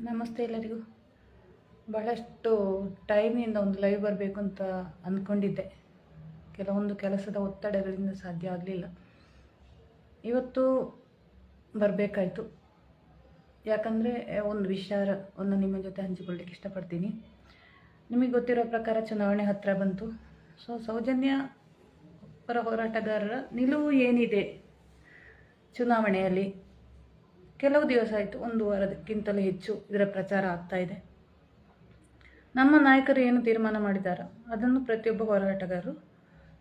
ನಮಸ್ತೆ ಎಲ್ಲರಿಗೂ. ಬಹಳಷ್ಟು ಟೈಮಿಂದ ಒಂದು ಲೈವ್ ಬರಬೇಕು ಅಂತ ಅಂದ್ಕೊಂಡಿದ್ದೆ ಕೆಲವೊಂದು ಕೆಲಸದ ಒತ್ತಡಗಳಿಂದ ಸಾಧ್ಯ ಆಗಲಿಲ್ಲ. ಇವತ್ತು ಬರಬೇಕಾಯಿತು. ಯಾಕಂದರೆ, ಒಂದು ವಿಚಾರ, ಒಂದು ನಿಮ್ಮ ಜೊತೆ ಹಂಚಿಕೊಳ್ಳಿಕ್ಕೆ ಇಷ್ಟಪಡ್ತೀನಿ. ನಿಮಗೆ ಗೊತ್ತಿರೋ ಪ್ರಕಾರ ಚುನಾವಣೆ ಹತ್ತಿರ ಬಂತು. ಸೊ ಸೌಜನ್ಯ ಪರ ಹೋರಾಟಗಾರರ ನಿಲುವು ಏನಿದೆ? ಚುನಾವಣೆಯಲ್ಲಿ ಕೆಲವು ದಿವಸ ಆಯಿತು, ಒಂದು ವಾರಕ್ಕಿಂತಲೂ ಹೆಚ್ಚು ಇದರ ಪ್ರಚಾರ ಆಗ್ತಾ ಇದೆ. ನಮ್ಮ ನಾಯಕರು ಏನು ತೀರ್ಮಾನ ಮಾಡಿದ್ದಾರೆ ಅದನ್ನು ಪ್ರತಿಯೊಬ್ಬ ಹೋರಾಟಗಾರರು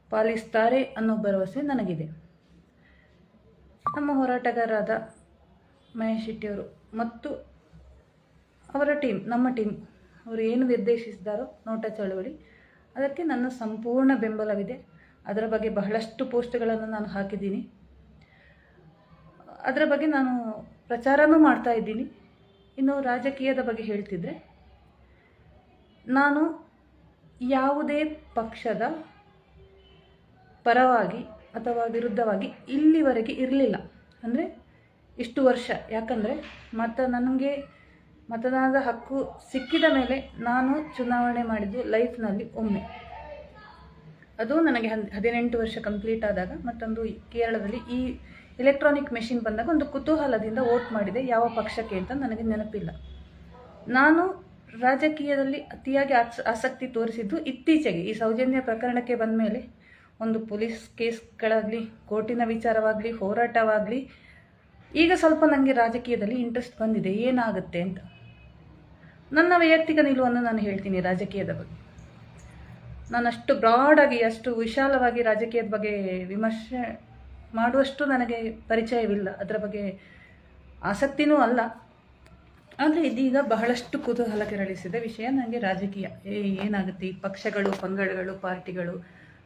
ಪಾಲಿಸ್ತಾರೆ ಅನ್ನೋ ಭರವಸೆ ನನಗಿದೆ. ನಮ್ಮ ಹೋರಾಟಗಾರರಾದ ಮಹೇಶ್ ಶೆಟ್ಟಿಯವರು ಮತ್ತು ಅವರ ಟೀಮ್, ನಮ್ಮ ಟೀಮ್, ಅವರು ಏನು ನಿರ್ದೇಶಿಸಿದಾರೋ ನೋಟ ಚಳುವಳಿ, ಅದಕ್ಕೆ ನನ್ನ ಸಂಪೂರ್ಣ ಬೆಂಬಲವಿದೆ. ಅದರ ಬಗ್ಗೆ ಬಹಳಷ್ಟು ಪೋಸ್ಟ್ಗಳನ್ನು ನಾನು ಹಾಕಿದ್ದೀನಿ. ಅದರ ಬಗ್ಗೆ ನಾನು ಪ್ರಚಾರನೂ ಮಾಡ್ತಾ ಇದ್ದೀನಿ. ಇನ್ನು ರಾಜಕೀಯದ ಬಗ್ಗೆ ಹೇಳ್ತಿದ್ರೆ, ನಾನು ಯಾವುದೇ ಪಕ್ಷದ ಪರವಾಗಿ ಅಥವಾ ವಿರುದ್ಧವಾಗಿ ಇಲ್ಲಿವರೆಗೆ ಇರಲಿಲ್ಲ. ಅಂದರೆ ಇಷ್ಟು ವರ್ಷ. ಯಾಕಂದರೆ ಮತ, ನನಗೆ ಮತದಾನದ ಹಕ್ಕು ಸಿಕ್ಕಿದ ಮೇಲೆ ನಾನು ಚುನಾವಣೆ ಮಾಡಿದ್ದು ಲೈಫ್ನಲ್ಲಿ ಒಮ್ಮೆ. ಅದು ನನಗೆ ಹದಿನೆಂಟು ವರ್ಷ ಕಂಪ್ಲೀಟ್ ಆದಾಗ ಮತ್ತೊಂದು ಕೇರಳದಲ್ಲಿ ಈ ಎಲೆಕ್ಟ್ರಾನಿಕ್ ಮೆಷಿನ್ ಬಂದಾಗ ಒಂದು ಕುತೂಹಲದಿಂದ ವೋಟ್ ಮಾಡಿದೆ, ಯಾವ ಪಕ್ಷಕ್ಕೆ ಅಂತ ನನಗೆ ನೆನಪಿಲ್ಲ. ನಾನು ರಾಜಕೀಯದಲ್ಲಿ ಅತಿಯಾಗಿ ಆಸ್, ಆಸಕ್ತಿ ತೋರಿಸಿದ್ದು ಇತ್ತೀಚೆಗೆ, ಈ ಸೌಜನ್ಯ ಪ್ರಕರಣಕ್ಕೆ ಬಂದ ಮೇಲೆ ಒಂದು ಪೊಲೀಸ್ ಕೇಸ್ಗಳಾಗಲಿ ಕೋರ್ಟಿನ ವಿಚಾರವಾಗಲಿ, ಹೋರಾಟವಾಗಲಿ, ಈಗ ಸ್ವಲ್ಪ ನನಗೆ ರಾಜಕೀಯದಲ್ಲಿ ಇಂಟ್ರೆಸ್ಟ್ ಬಂದಿದೆ, ಏನಾಗುತ್ತೆ ಅಂತ. ನನ್ನ ವೈಯಕ್ತಿಕ ನಿಲುವನ್ನು ನಾನು ಹೇಳ್ತೀನಿ ರಾಜಕೀಯದ ಬಗ್ಗೆ. ನಾನು ಅಷ್ಟು ಬ್ರಾಡಾಗಿ ಅಷ್ಟು ವಿಶಾಲವಾಗಿ ರಾಜಕೀಯದ ಬಗ್ಗೆ ವಿಮರ್ಶೆ ಮಾಡುವಷ್ಟು ನನಗೆ ಪರಿಚಯವಿಲ್ಲ. ಅದರ ಬಗ್ಗೆ ಆಸಕ್ತಿನೂ ಅಲ್ಲ. ಆದರೆ ಇದೀಗ ಬಹಳಷ್ಟು ಕುತೂಹಲ ಕೆರಳಿಸಿದ. ವಿಷಯ ನನಗೆ ರಾಜಕೀಯ. ಏ, ಏನಾಗುತ್ತೆ? ಈ ಪಕ್ಷಗಳು, ಪಂಗಡಗಳು, ಪಾರ್ಟಿಗಳು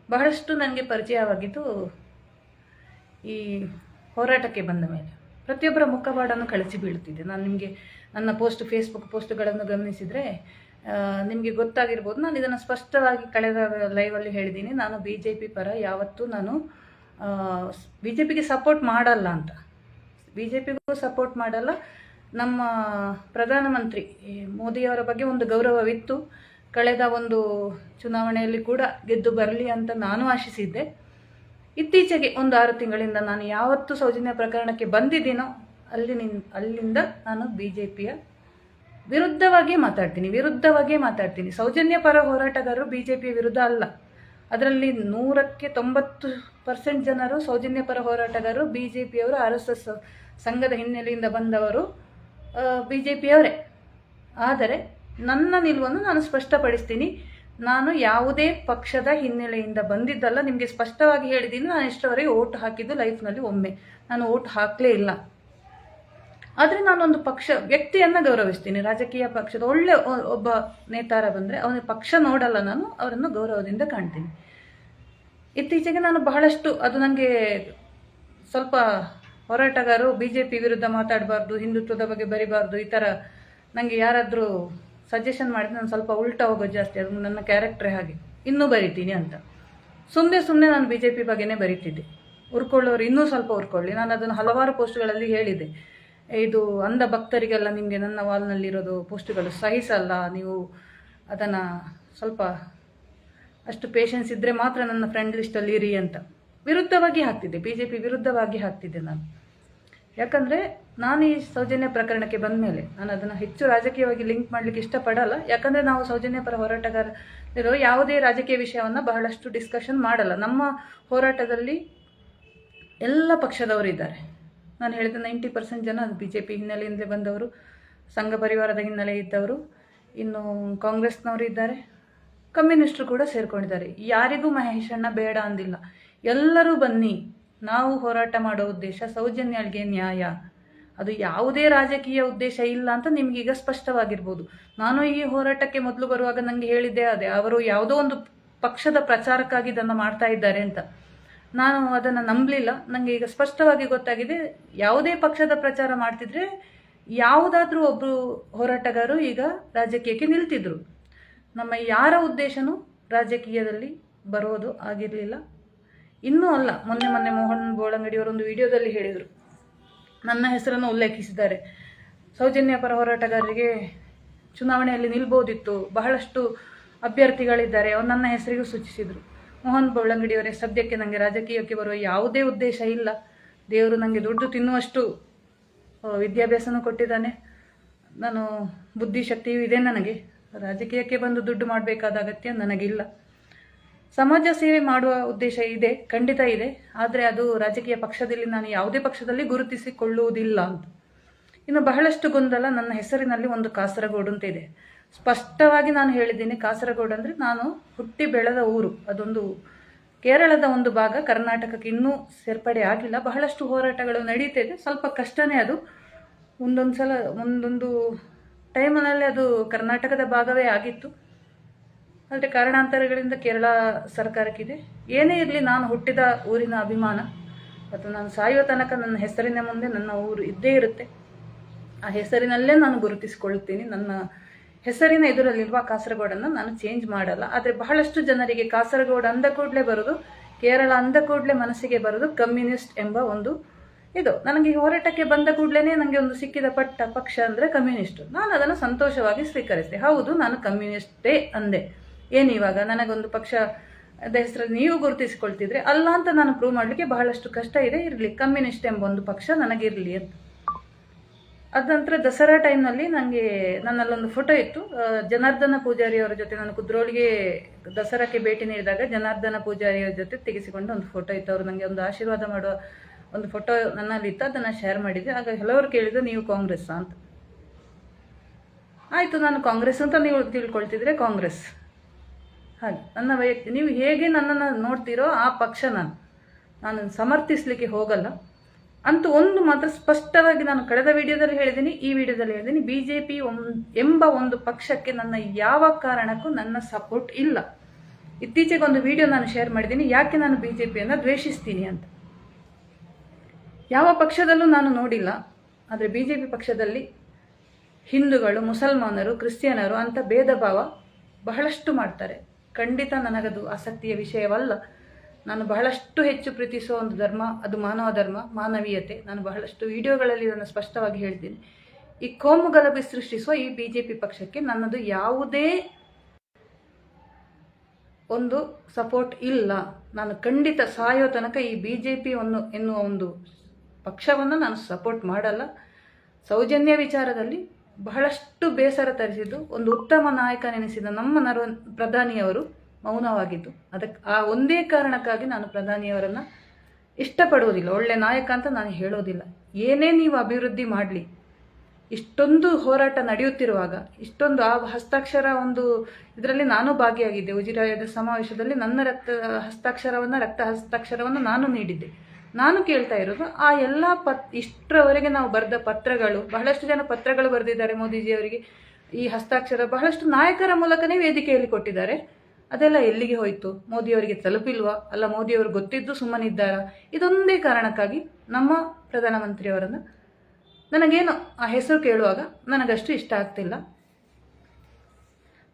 ಬಹಳಷ್ಟು ನನಗೆ ಪರಿಚಯವಾಗಿದ್ದು ಈ ಹೋರಾಟಕ್ಕೆ ಬಂದ ಮೇಲೆ. ಪ್ರತಿಯೊಬ್ಬರ ಮುಖವಾಡನ್ನು ಕಳಿಸಿ ಬೀಳುತ್ತಿದ್ದೆ ನಾನು ನಿಮಗೆ ನನ್ನ ಪೋಸ್ಟ್, ಫೇಸ್ಬುಕ್ ಪೋಸ್ಟ್ಗಳನ್ನು ಗಮನಿಸಿದರೆ ನಿಮಗೆ ಗೊತ್ತಾಗಿರ್ಬೋದು. ನಾನು ಇದನ್ನು ಸ್ಪಷ್ಟವಾಗಿ ಕಳೆದ ಲೈವಲ್ಲಿ ಹೇಳಿದ್ದೀನಿ. ನಾನು ಬಿ ಜೆ ಪಿ ಪರ ಯಾವತ್ತೂ ನಾನು ಬಿ ಜೆ ಪಿಗೆ ಸಪೋರ್ಟ್ ಮಾಡಲ್ಲ ಅಂತ. ಬಿ ಜೆ ಪಿಗೂ ಸಪೋರ್ಟ್ ಮಾಡಲ್ಲ. ನಮ್ಮ ಪ್ರಧಾನಮಂತ್ರಿ ಮೋದಿಯವರ ಬಗ್ಗೆ ಒಂದು ಗೌರವವಿತ್ತು. ಕಳೆದ ಒಂದು ಚುನಾವಣೆಯಲ್ಲಿ ಕೂಡ ಗೆದ್ದು ಬರಲಿ ಅಂತ ನಾನು ಆಶಿಸಿದ್ದೆ. ಇತ್ತೀಚೆಗೆ ಒಂದು ಆರು ತಿಂಗಳಿಂದ ನಾನು ಯಾವತ್ತು ಸೌಜನ್ಯ ಪ್ರಕರಣಕ್ಕೆ ಬಂದಿದ್ದೀನೋ, ಅಲ್ಲಿ ಅಲ್ಲಿಂದ ನಾನು ಬಿ ಜೆ ಪಿಯ ವಿರುದ್ಧವಾಗಿ ಮಾತಾಡ್ತೀನಿ ವಿರುದ್ಧವಾಗಿ ಮಾತಾಡ್ತೀನಿ. ಸೌಜನ್ಯ ಪರ ಹೋರಾಟಗಾರರು ಬಿ ಜೆ ಪಿಯ ವಿರುದ್ಧ ಅಲ್ಲ. ಅದರಲ್ಲಿ ನೂರಕ್ಕೆ ತೊಂಬತ್ತು ಪರ್ಸೆಂಟ್ ಜನರು ಸೌಜನ್ಯ ಪರ ಹೋರಾಟಗಾರರು ಬಿ ಜೆ ಪಿಯವರು ಆರ್ ಎಸ್ ಎಸ್ ಸಂಘದ ಹಿನ್ನೆಲೆಯಿಂದ ಬಂದವರು ಬಿ ಜೆ ಪಿಯವರೇ ಆದರೆ ನನ್ನ ನಿಲುವನ್ನು ನಾನು ಸ್ಪಷ್ಟಪಡಿಸ್ತೀನಿ. ನಾನು ಯಾವುದೇ ಪಕ್ಷದ ಹಿನ್ನೆಲೆಯಿಂದ ಬಂದಿದ್ದಲ್ಲ, ನಿಮಗೆ ಸ್ಪಷ್ಟವಾಗಿ ಹೇಳಿದ್ದೀನಿ. ನಾನು ಇಷ್ಟವರೆಗೆ ಓಟ್ ಹಾಕಿದ್ದು ಲೈಫ್ನಲ್ಲಿ ಒಮ್ಮೆ. ನಾನು ಓಟ್ ಹಾಕಲೇ ಇಲ್ಲ. ಆದರೆ ನಾನೊಂದು ಪಕ್ಷ, ವ್ಯಕ್ತಿಯನ್ನು ಗೌರವಿಸ್ತೀನಿ. ರಾಜಕೀಯ ಪಕ್ಷದ ಒಳ್ಳೆ ಒಬ್ಬ ನೇತಾರ ಬಂದರೆ ಅವನ ಪಕ್ಷ ನೋಡಲ್ಲ ನಾನು, ಅವರನ್ನು ಗೌರವದಿಂದ ಕಾಣ್ತೀನಿ. ಇತ್ತೀಚೆಗೆ ನಾನು ಬಹಳಷ್ಟು, ಅದು ನನಗೆ ಸ್ವಲ್ಪ ಹೋರಾಟಗಾರರು ಬಿ ಜೆ ಪಿ ವಿರುದ್ಧ ಮಾತಾಡಬಾರ್ದು, ಹಿಂದುತ್ವದ ಬಗ್ಗೆ ಬರಿಬಾರ್ದು, ಈ ಥರ ನನಗೆ ಯಾರಾದರೂ ಸಜೆಷನ್ ಮಾಡಿದ್ರೆ ನಾನು ಸ್ವಲ್ಪ ಉಲ್ಟಾ ಹೋಗೋದು ಜಾಸ್ತಿ, ಅದು ನನ್ನ ಕ್ಯಾರೆಕ್ಟ್ರೇ ಹಾಗೆ. ಇನ್ನೂ ಬರಿತೀನಿ ಅಂತ. ಸುಮ್ಮನೆ ಸುಮ್ಮನೆ ನಾನು ಬಿ ಜೆ ಪಿ ಬಗ್ಗೆನೇ ಬರಿತಿದ್ದೆ. ಉರ್ಕೊಳ್ಳೋರು ಇನ್ನೂ ಸ್ವಲ್ಪ ಉರ್ಕೊಳ್ಳಿ ನಾನು ಅದನ್ನು ಹಲವಾರು ಪೋಸ್ಟ್ಗಳಲ್ಲಿ ಹೇಳಿದೆ ಇದು ಅಂಧ ಭಕ್ತರಿಗೆಲ್ಲ ನಿಮಗೆ ನನ್ನ ವಾಲ್ನಲ್ಲಿರೋದು ಪೋಸ್ಟ್ಗಳು ಸಹಿಸಲ್ಲ, ನೀವು ಅದನ್ನು ಸ್ವಲ್ಪ ಅಷ್ಟು ಪೇಷನ್ಸ್ ಇದ್ದರೆ ಮಾತ್ರ ನನ್ನ ಫ್ರೆಂಡ್ ಲಿಸ್ಟಲ್ಲಿ ಇರಿ ಅಂತ. ವಿರುದ್ಧವಾಗಿ ಹಾಕ್ತಿದ್ದೆ ಬಿ ಜೆ ಪಿ ವಿರುದ್ಧವಾಗಿ ಹಾಕ್ತಿದ್ದೆ ನಾನು. ಯಾಕಂದರೆ ನಾನು ಈ ಸೌಜನ್ಯ ಪ್ರಕರಣಕ್ಕೆ ಬಂದ ಮೇಲೆ ನಾನು ಅದನ್ನು ಹೆಚ್ಚು ರಾಜಕೀಯವಾಗಿ ಲಿಂಕ್ ಮಾಡಲಿಕ್ಕೆ ಇಷ್ಟಪಡಲ್ಲ. ಯಾಕಂದರೆ ನಾವು ಸೌಜನ್ಯ ಪರ ಹೋರಾಟಗಾರರು ಯಾವುದೇ ರಾಜಕೀಯ ವಿಷಯವನ್ನು ಬಹಳಷ್ಟು ಡಿಸ್ಕಷನ್ ಮಾಡಲ್ಲ. ನಮ್ಮ ಹೋರಾಟದಲ್ಲಿ ಎಲ್ಲ ಪಕ್ಷದವರು ಇದ್ದಾರೆ ನಾನು ಹೇಳಿದ ನೈಂಟಿ ಪರ್ಸೆಂಟ್ ಜನ ಬಿ ಜೆ ಪಿ ಹಿನ್ನೆಲೆಯಿಂದಲೇ ಬಂದವರು. ಸಂಘ ಪರಿವಾರದ ಹಿನ್ನೆಲೆ ಇದ್ದವರು. ಇನ್ನು ಕಾಂಗ್ರೆಸ್ನವರು ಇದ್ದಾರೆ. ಕಮ್ಯುನಿಸ್ಟ್ರು ಕೂಡ ಸೇರಿಕೊಂಡಿದ್ದಾರೆ. ಯಾರಿಗೂ ಮಹೇಶಣ್ಣ ಬೇಡ ಅಂದಿಲ್ಲ. ಎಲ್ಲರೂ ಬನ್ನಿ. ನಾವು ಹೋರಾಟ ಮಾಡೋ ಉದ್ದೇಶ, ಸೌಜನ್ಯಳಿಗೆ ನ್ಯಾಯ. ಅದು ಯಾವುದೇ ರಾಜಕೀಯ ಉದ್ದೇಶ ಇಲ್ಲ ಅಂತ ನಿಮಗೀಗ ಸ್ಪಷ್ಟವಾಗಿರ್ಬೋದು. ನಾನು ಈ ಹೋರಾಟಕ್ಕೆ ಮೊದಲು ಬರುವಾಗ ನನಗೆ ಹೇಳಿದ್ದೆ ಅದೇ. ಅವರು ಯಾವುದೋ ಒಂದು ಪಕ್ಷದ ಪ್ರಚಾರಕ್ಕಾಗಿ ಇದನ್ನು ಮಾಡ್ತಾ ಇದ್ದಾರೆ ಅಂತ. ನಾನು ಅದನ್ನು ನಂಬಲಿಲ್ಲ. ನನಗೆ ಈಗ ಸ್ಪಷ್ಟವಾಗಿ ಗೊತ್ತಾಗಿದೆ, ಯಾವುದೇ ಪಕ್ಷದ ಪ್ರಚಾರ ಮಾಡ್ತಿದ್ರೆ ಯಾವುದಾದ್ರೂ ಒಬ್ಬರು ಹೋರಾಟಗಾರರು ಈಗ ರಾಜಕೀಯಕ್ಕೆ ನಿಲ್ತಿದ್ರು. ನಮ್ಮ ಯಾರ ಉದ್ದೇಶನೂ ರಾಜಕೀಯದಲ್ಲಿ ಬರೋದು ಆಗಿರಲಿಲ್ಲ. ಇನ್ನೂ ಅಲ್ಲ, ಮೊನ್ನೆ ಮೊನ್ನೆ ಮೋಹನ್ ಬೋಳಂಗಡಿ ಒಂದು ವಿಡಿಯೋದಲ್ಲಿ ಹೇಳಿದರು. ನನ್ನ ಹೆಸರನ್ನು ಉಲ್ಲೇಖಿಸಿದ್ದಾರೆ. ಸೌಜನ್ಯ ಪರ ಹೋರಾಟಗಾರರಿಗೆ ಚುನಾವಣೆಯಲ್ಲಿ ನಿಲ್ಬೋದಿತ್ತು. ಬಹಳಷ್ಟು ಅಭ್ಯರ್ಥಿಗಳಿದ್ದಾರೆ. ಅವ್ರು ನನ್ನ ಹೆಸರಿಗೂ ಸೂಚಿಸಿದರು. ಮೋಹನ್ ಬೌಳಂಗಡಿಯವರೇ ಸದ್ಯಕ್ಕೆ ನನಗೆ ರಾಜಕೀಯಕ್ಕೆ ಬರುವ ಯಾವುದೇ ಉದ್ದೇಶ ಇಲ್ಲ. ದೇವರು ನನಗೆ ದುಡ್ಡು ತಿನ್ನುವಷ್ಟು ವಿದ್ಯಾಭ್ಯಾಸನ ಕೊಟ್ಟಿದ್ದಾನೆ. ನಾನು ಬುದ್ಧಿಶಕ್ತಿಯೂ ಇದೆ ನನಗೆ. ರಾಜಕೀಯಕ್ಕೆ ಬಂದು ದುಡ್ಡು ಮಾಡಬೇಕಾದ ಅಗತ್ಯ ನನಗಿಲ್ಲ. ಸಮಾಜ ಸೇವೆ ಮಾಡುವ ಉದ್ದೇಶ ಇದೆ, ಖಂಡಿತ ಇದೆ. ಆದರೆ ಅದು ರಾಜಕೀಯ ಪಕ್ಷದಲ್ಲಿ ನಾನು ಯಾವುದೇ ಪಕ್ಷದಲ್ಲಿ ಗುರುತಿಸಿಕೊಳ್ಳುವುದಿಲ್ಲ ಅಂತ. ಇನ್ನು ಬಹಳಷ್ಟು ಗೊಂದಲ ನನ್ನ ಹೆಸರಿನಲ್ಲಿ ಒಂದು ಕಾಸರಗೋಡು ಅಂತ ಇದೆ. ಸ್ಪಷ್ಟವಾಗಿ ನಾನು ಹೇಳಿದ್ದೀನಿ, ಕಾಸರಗೋಡು ಅಂದರೆ ನಾನು ಹುಟ್ಟಿ ಬೆಳೆದ ಊರು. ಅದೊಂದು ಕೇರಳದ ಒಂದು ಭಾಗ, ಕರ್ನಾಟಕಕ್ಕೆ ಇನ್ನೂ ಸೇರ್ಪಡೆ ಆಗಿಲ್ಲ. ಬಹಳಷ್ಟು ಹೋರಾಟಗಳು ನಡೀತಾ ಇದೆ. ಸ್ವಲ್ಪ ಕಷ್ಟನೇ ಅದು. ಒಂದೊಂದು ಸಲ, ಒಂದೊಂದು ಟೈಮ್ನಲ್ಲಿ ಅದು ಕರ್ನಾಟಕದ ಭಾಗವೇ ಆಗಿತ್ತು. ಆದರೆ ಕಾರಣಾಂತರಗಳಿಂದ ಕೇರಳ ಸರ್ಕಾರಕ್ಕಿದೆ. ಏನೇ ಇರಲಿ ನಾನು ಹುಟ್ಟಿದ ಊರಿನ ಅಭಿಮಾನ. ಮತ್ತು ನಾನು ಸಾಯುವ ತನಕ ನನ್ನ ಹೆಸರಿನ ಮುಂದೆ ನನ್ನ ಊರು ಇದ್ದೇ ಇರುತ್ತೆ. ಆ ಹೆಸರಿನಲ್ಲೇ ನಾನು ಗುರುತಿಸಿಕೊಳ್ಳುತ್ತೇನೆ ನನ್ನ ಹೆಸರಿನ ಎದುರಲ್ಲಿರುವ ಕಾಸರಗೋಡನ್ನು ನಾನು ಚೇಂಜ್ ಮಾಡಲ್ಲ. ಆದರೆ ಬಹಳಷ್ಟು ಜನರಿಗೆ ಕಾಸರಗೋಡು ಅಂದ ಕೂಡಲೇ ಬರೋದು, ಕೇರಳ ಅಂದ ಕೂಡಲೇ ಮನಸ್ಸಿಗೆ ಬರೋದು ಕಮ್ಯುನಿಸ್ಟ್ ಎಂಬ ಒಂದು ಇದು. ನನಗೆ ಹೋರಾಟಕ್ಕೆ ಬಂದ ಕೂಡಲೇ ನನಗೆ ಒಂದು ಸಿಕ್ಕಿದ ಪಟ್ಟ ಪಕ್ಷ ಅಂದರೆ ಕಮ್ಯುನಿಸ್ಟು. ನಾನು ಅದನ್ನು ಸಂತೋಷವಾಗಿ ಸ್ವೀಕರಿಸಿದೆ. ಹೌದು, ನಾನು ಕಮ್ಯುನಿಸ್ಟೇ ಅಂದೆ. ಏನು ಇವಾಗ? ನನಗೊಂದು ಪಕ್ಷ ಹೆಸರಲ್ಲಿ ನೀವು ಗುರುತಿಸಿಕೊಳ್ತಿದ್ರೆ ಅಲ್ಲ ಅಂತ ನಾನು ಪ್ರೂವ್ ಮಾಡಲಿಕ್ಕೆ ಬಹಳಷ್ಟು ಕಷ್ಟ ಇದೆ. ಇರಲಿ, ಕಮ್ಯುನಿಸ್ಟ್ ಎಂಬ ಒಂದು ಪಕ್ಷ ನನಗಿರಲಿ ಅಂತ. ಅದ ನಂತರ ದಸರಾ ಟೈಮ್ನಲ್ಲಿ ನನಗೆ ನನ್ನಲ್ಲೊಂದು ಫೋಟೋ ಇತ್ತು. ಜನಾರ್ದನ ಪೂಜಾರಿ ಅವರ ಜೊತೆ ನಾನು ಕುದ್ರೋಳಿಗೆ ದಸರಾಕ್ಕೆ ಭೇಟಿ ನೀಡಿದಾಗ ಜನಾರ್ದನ ಪೂಜಾರಿಯವರ ಜೊತೆ ತೆಗೆಸಿಕೊಂಡು ಒಂದು ಫೋಟೋ ಇತ್ತು. ಅವರು ನನಗೆ ಒಂದು ಆಶೀರ್ವಾದ ಮಾಡುವ ಒಂದು ಫೋಟೋ ನನ್ನಲ್ಲಿ ಇತ್ತು. ಅದನ್ನು ಶೇರ್ ಮಾಡಿದ್ದೆ ಆಗ ಹಲವರು ಕೇಳಿದ್ರು, ನೀವು ಕಾಂಗ್ರೆಸ್ ಅಂತ. ಆಯಿತು, ನಾನು ಕಾಂಗ್ರೆಸ್ ಅಂತ ನೀವು ತಿಳ್ಕೊಳ್ತಿದ್ರೆ ಕಾಂಗ್ರೆಸ್. ಹಾಗೆ. ನನ್ನ ವೈಯಕ್ತಿ, ನೀವು ಹೇಗೆ ನನ್ನನ್ನು ನೋಡ್ತೀರೋ ಆ ಪಕ್ಷ ನಾನು. ನಾನು ಸಮರ್ಥಿಸಲಿಕ್ಕೆ ಹೋಗಲ್ಲ. ಅಂತೂ ಒಂದು ಮಾತ್ರ ಸ್ಪಷ್ಟವಾಗಿ ನಾನು ಕಳೆದ ವಿಡಿಯೋದಲ್ಲಿ ಹೇಳಿದ್ದೀನಿ, ಈ ವಿಡಿಯೋದಲ್ಲಿ ಹೇಳಿದ್ದೀನಿ ಬಿ ಜೆ ಪಿ ಎಂಬ ಒಂದು ಪಕ್ಷಕ್ಕೆ ನನ್ನ ಯಾವ ಕಾರಣಕ್ಕೂ ನನ್ನ ಸಪೋರ್ಟ್ ಇಲ್ಲ. ಇತ್ತೀಚೆಗೆ ಒಂದು ವಿಡಿಯೋ ನಾನು ಶೇರ್ ಮಾಡಿದ್ದೀನಿ, ಯಾಕೆ ನಾನು ಬಿ ಜೆ ಪಿಯನ್ನು ದ್ವೇಷಿಸ್ತೀನಿ ಅಂತ. ಯಾವ ಪಕ್ಷದಲ್ಲೂ ನಾನು ನೋಡಿಲ್ಲ, ಆದರೆ ಬಿ ಜೆ ಪಿ ಪಕ್ಷದಲ್ಲಿ ಹಿಂದೂಗಳು, ಮುಸಲ್ಮಾನರು, ಕ್ರಿಶ್ಚಿಯನರು ಅಂತ ಭೇದ ಭಾವ ಬಹಳಷ್ಟು ಮಾಡ್ತಾರೆ. ಖಂಡಿತ ನನಗದು ಆಸಕ್ತಿಯ ವಿಷಯವಲ್ಲ. ನಾನು ಬಹಳಷ್ಟು ಹೆಚ್ಚು ಪ್ರೀತಿಸುವ ಒಂದು ಧರ್ಮ, ಅದು ಮಾನವ ಧರ್ಮ, ಮಾನವೀಯತೆ. ನಾನು ಬಹಳಷ್ಟು ವಿಡಿಯೋಗಳಲ್ಲಿ ಇದನ್ನು ಸ್ಪಷ್ಟವಾಗಿ ಹೇಳ್ತೀನಿ. ಈ ಕೋಮು ಗಲಭೆ ಸೃಷ್ಟಿಸುವ ಈ ಬಿ ಜೆ ಪಿ ಪಕ್ಷಕ್ಕೆ ನನ್ನದು ಯಾವುದೇ ಒಂದು ಸಪೋರ್ಟ್ ಇಲ್ಲ. ನಾನು ಖಂಡಿತ ಸಾಯೋ ತನಕ ಈ ಬಿ ಜೆ ಪಿ ಒಂದು ಎನ್ನುವ ಒಂದು ಪಕ್ಷವನ್ನು ನಾನು ಸಪೋರ್ಟ್ ಮಾಡಲ್ಲ. ಸೌಜನ್ಯ ವಿಚಾರದಲ್ಲಿ ಬಹಳಷ್ಟು ಬೇಸರ ತರಿಸಿದ್ದು ಒಂದು ಉತ್ತಮ ನಾಯಕ ನೆನೆಸಿದ ನಮ್ಮ ನರ ಪ್ರಧಾನಿಯವರು. ಮೌನವಾಗಿದ್ದು. ಅದಕ್ಕೆ ಆ ಒಂದೇ ಕಾರಣಕ್ಕಾಗಿ ನಾನು ಪ್ರಧಾನಿಯವರನ್ನು ಇಷ್ಟಪಡುವುದಿಲ್ಲ ಒಳ್ಳೆ ನಾಯಕ ಅಂತ ನಾನು ಹೇಳೋದಿಲ್ಲ. ಏನೇ ನೀವು ಅಭಿವೃದ್ಧಿ ಮಾಡಲಿ. ಇಷ್ಟೊಂದು ಹೋರಾಟ ನಡೆಯುತ್ತಿರುವಾಗ, ಇಷ್ಟೊಂದು ಆ ಹಸ್ತಾಕ್ಷರ ಒಂದು ಇದರಲ್ಲಿ ನಾನು ಭಾಗಿಯಾಗಿದ್ದೆ. ಉಜಿರಾಯದ ಸಮಾವೇಶದಲ್ಲಿ ನನ್ನ ರಕ್ತ ಹಸ್ತಾಕ್ಷರವನ್ನು ರಕ್ತ ಹಸ್ತಾಕ್ಷರವನ್ನು ನಾನು ನೀಡಿದ್ದೆ. ನಾನು ಕೇಳ್ತಾ ಇರೋದು, ಆ ಎಲ್ಲ ಪತ್, ಇಷ್ಟರವರೆಗೆ ನಾವು ಬರೆದ ಪತ್ರಗಳು, ಬಹಳಷ್ಟು ಜನ ಪತ್ರಗಳು ಬರೆದಿದ್ದಾರೆ ಮೋದಿಜಿಯವರಿಗೆ ಈ ಹಸ್ತಾಕ್ಷರ ಬಹಳಷ್ಟು ನಾಯಕರ ಮೂಲಕನೇ ವೇದಿಕೆಯಲ್ಲಿ ಕೊಟ್ಟಿದ್ದಾರೆ. ಅದೆಲ್ಲ ಎಲ್ಲಿಗೆ ಹೋಯಿತು? ಮೋದಿಯವರಿಗೆ ತಲುಪಿಲ್ವಾ? ಅಲ್ಲ, ಮೋದಿಯವರು ಗೊತ್ತಿದ್ದು ಸುಮ್ಮನಿದ್ದಾರಾ ಇದೊಂದೇ ಕಾರಣಕ್ಕಾಗಿ ನಮ್ಮ ಪ್ರಧಾನಮಂತ್ರಿಯವರನ್ನು ನನಗೇನು ಆ ಹೆಸರು ಕೇಳುವಾಗ ನನಗಷ್ಟು ಇಷ್ಟ ಆಗ್ತಿಲ್ಲ.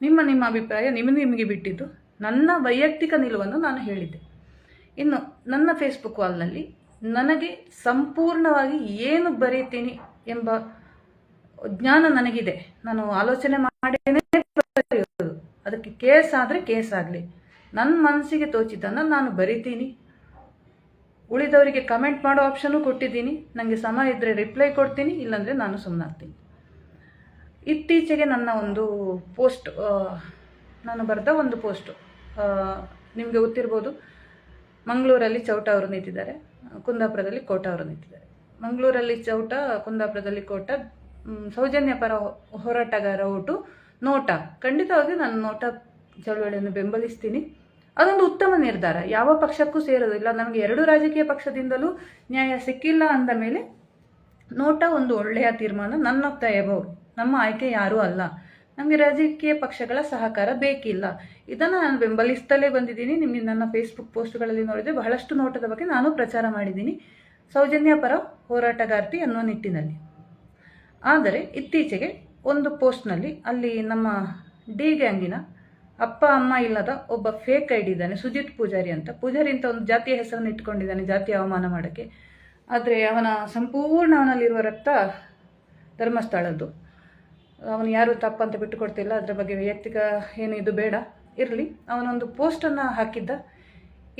ನಿಮ್ಮ ನಿಮ್ಮ ಅಭಿಪ್ರಾಯ ನಿಮ್ಮ ನಿಮಗೆ ಬಿಟ್ಟಿದ್ದು ನನ್ನ ವೈಯಕ್ತಿಕ ನಿಲುವನ್ನು ನಾನು ಹೇಳಿದ್ದೆ. ಇನ್ನು ನನ್ನ ಫೇಸ್ಬುಕ್ ವಾಲ್ನಲ್ಲಿ ನನಗೆ ಸಂಪೂರ್ಣವಾಗಿ ಏನು ಬರೀತೀನಿ ಎಂಬ ಜ್ಞಾನ ನನಗಿದೆ. ನಾನು ಆಲೋಚನೆ ಮಾಡೇನೆ. ಕೇಸ್ ಆದರೆ ಕೇಸ್ ಆಗಲಿ ನನ್ನ ಮನಸ್ಸಿಗೆ ತೋಚಿದ್ದನ್ನು ನಾನು ಬರಿತೀನಿ. ಉಳಿದವರಿಗೆ ಕಮೆಂಟ್ ಮಾಡೋ ಆಪ್ಷನ್ನು ಕೊಟ್ಟಿದ್ದೀನಿ. ನನಗೆ ಸಮಯ ಇದ್ದರೆ ರಿಪ್ಲೈ ಕೊಡ್ತೀನಿ, ಇಲ್ಲಾಂದರೆ ನಾನು ಸುಮ್ಮನಾಗ್ತೀನಿ ಇತ್ತೀಚೆಗೆ ನನ್ನ ಒಂದು ಪೋಸ್ಟ್ ನಾನು ಬರೆದ ಒಂದು ಪೋಸ್ಟು ನಿಮಗೆ ಗೊತ್ತಿರ್ಬೋದು. ಮಂಗಳೂರಲ್ಲಿ ಚೌಟ ಅವರು ನಿಂತಿದ್ದಾರೆ. ಕುಂದಾಪುರದಲ್ಲಿ ಕೋಟ ಅವರು ನಿಂತಿದ್ದಾರೆ. ಮಂಗಳೂರಲ್ಲಿ ಚೌಟ, ಕುಂದಾಪುರದಲ್ಲಿ ಕೋಟ ಸೌಜನ್ಯ ಪರ ಹೋರಾಟಗಾರ ಓಟು ನೋಟ. ಖಂಡಿತವಾಗಿ ನಾನು ನೋಟ ಚಳವಳಿಯನ್ನು ಬೆಂಬಲಿಸ್ತೀನಿ. ಅದೊಂದು ಉತ್ತಮ ನಿರ್ಧಾರ. ಯಾವ ಪಕ್ಷಕ್ಕೂ ಸೇರೋದಿಲ್ಲ ನಮಗೆ ಎರಡು ರಾಜಕೀಯ ಪಕ್ಷದಿಂದಲೂ ನ್ಯಾಯ ಸಿಕ್ಕಿಲ್ಲ ಅಂದ ಮೇಲೆ ನೋಟ ಒಂದು ಒಳ್ಳೆಯ ತೀರ್ಮಾನ ನನ್ನ ತಯಬೋ ನಮ್ಮ ಆಯ್ಕೆ ಯಾರೂ ಅಲ್ಲ. ನಮಗೆ ರಾಜಕೀಯ ಪಕ್ಷಗಳ ಸಹಕಾರ ಬೇಕಿಲ್ಲ. ಇದನ್ನು ನಾನು ಬೆಂಬಲಿಸ್ತಲೇ ಬಂದಿದ್ದೀನಿ. ನಿಮಗೆ ನನ್ನ ಫೇಸ್ಬುಕ್ ಪೋಸ್ಟ್ಗಳಲ್ಲಿ ನೋಡಿದರೆ ಬಹಳಷ್ಟು ನೋಟದ ಬಗ್ಗೆ ನಾನು ಪ್ರಚಾರ ಮಾಡಿದ್ದೀನಿ. ಸೌಜನ್ಯ ಪರ ಹೋರಾಟಗಾರ್ತಿ ಅನ್ನೋ ನಿಟ್ಟಿನಲ್ಲಿ. ಆದರೆ ಇತ್ತೀಚೆಗೆ ಒಂದು ಪೋಸ್ಟ್ನಲ್ಲಿ ಅಲ್ಲಿ ನಮ್ಮ ಡಿ ಗ್ಯಾಂಗಿನ ಅಪ್ಪ, ಅಮ್ಮ ಇಲ್ಲದ ಒಬ್ಬ ಫೇಕ್ ಐಡಿ ಇದ್ದಾನೆ, ಸುಜಿತ್ ಪೂಜಾರಿ ಅಂತ. ಪೂಜಾರಿ ಅಂತ ಒಂದು ಜಾತಿಯ ಹೆಸರನ್ನು ಇಟ್ಕೊಂಡಿದ್ದಾನೆ, ಜಾತಿ ಅವಮಾನ ಮಾಡೋಕ್ಕೆ. ಆದರೆ ಅವನ ಸಂಪೂರ್ಣ ಅವನಲ್ಲಿರುವ ರಕ್ತ ಧರ್ಮಸ್ಥಳದ್ದು. ಅವನು ಯಾರು ತಪ್ಪಂತ ಬಿಟ್ಟು ಕೊಡ್ತಿಲ್ಲ ಅದರ ಬಗ್ಗೆ ವೈಯಕ್ತಿಕ ಏನು ಇದು ಬೇಡ. ಇರಲಿ, ಅವನೊಂದು ಪೋಸ್ಟನ್ನು ಹಾಕಿದ್ದ.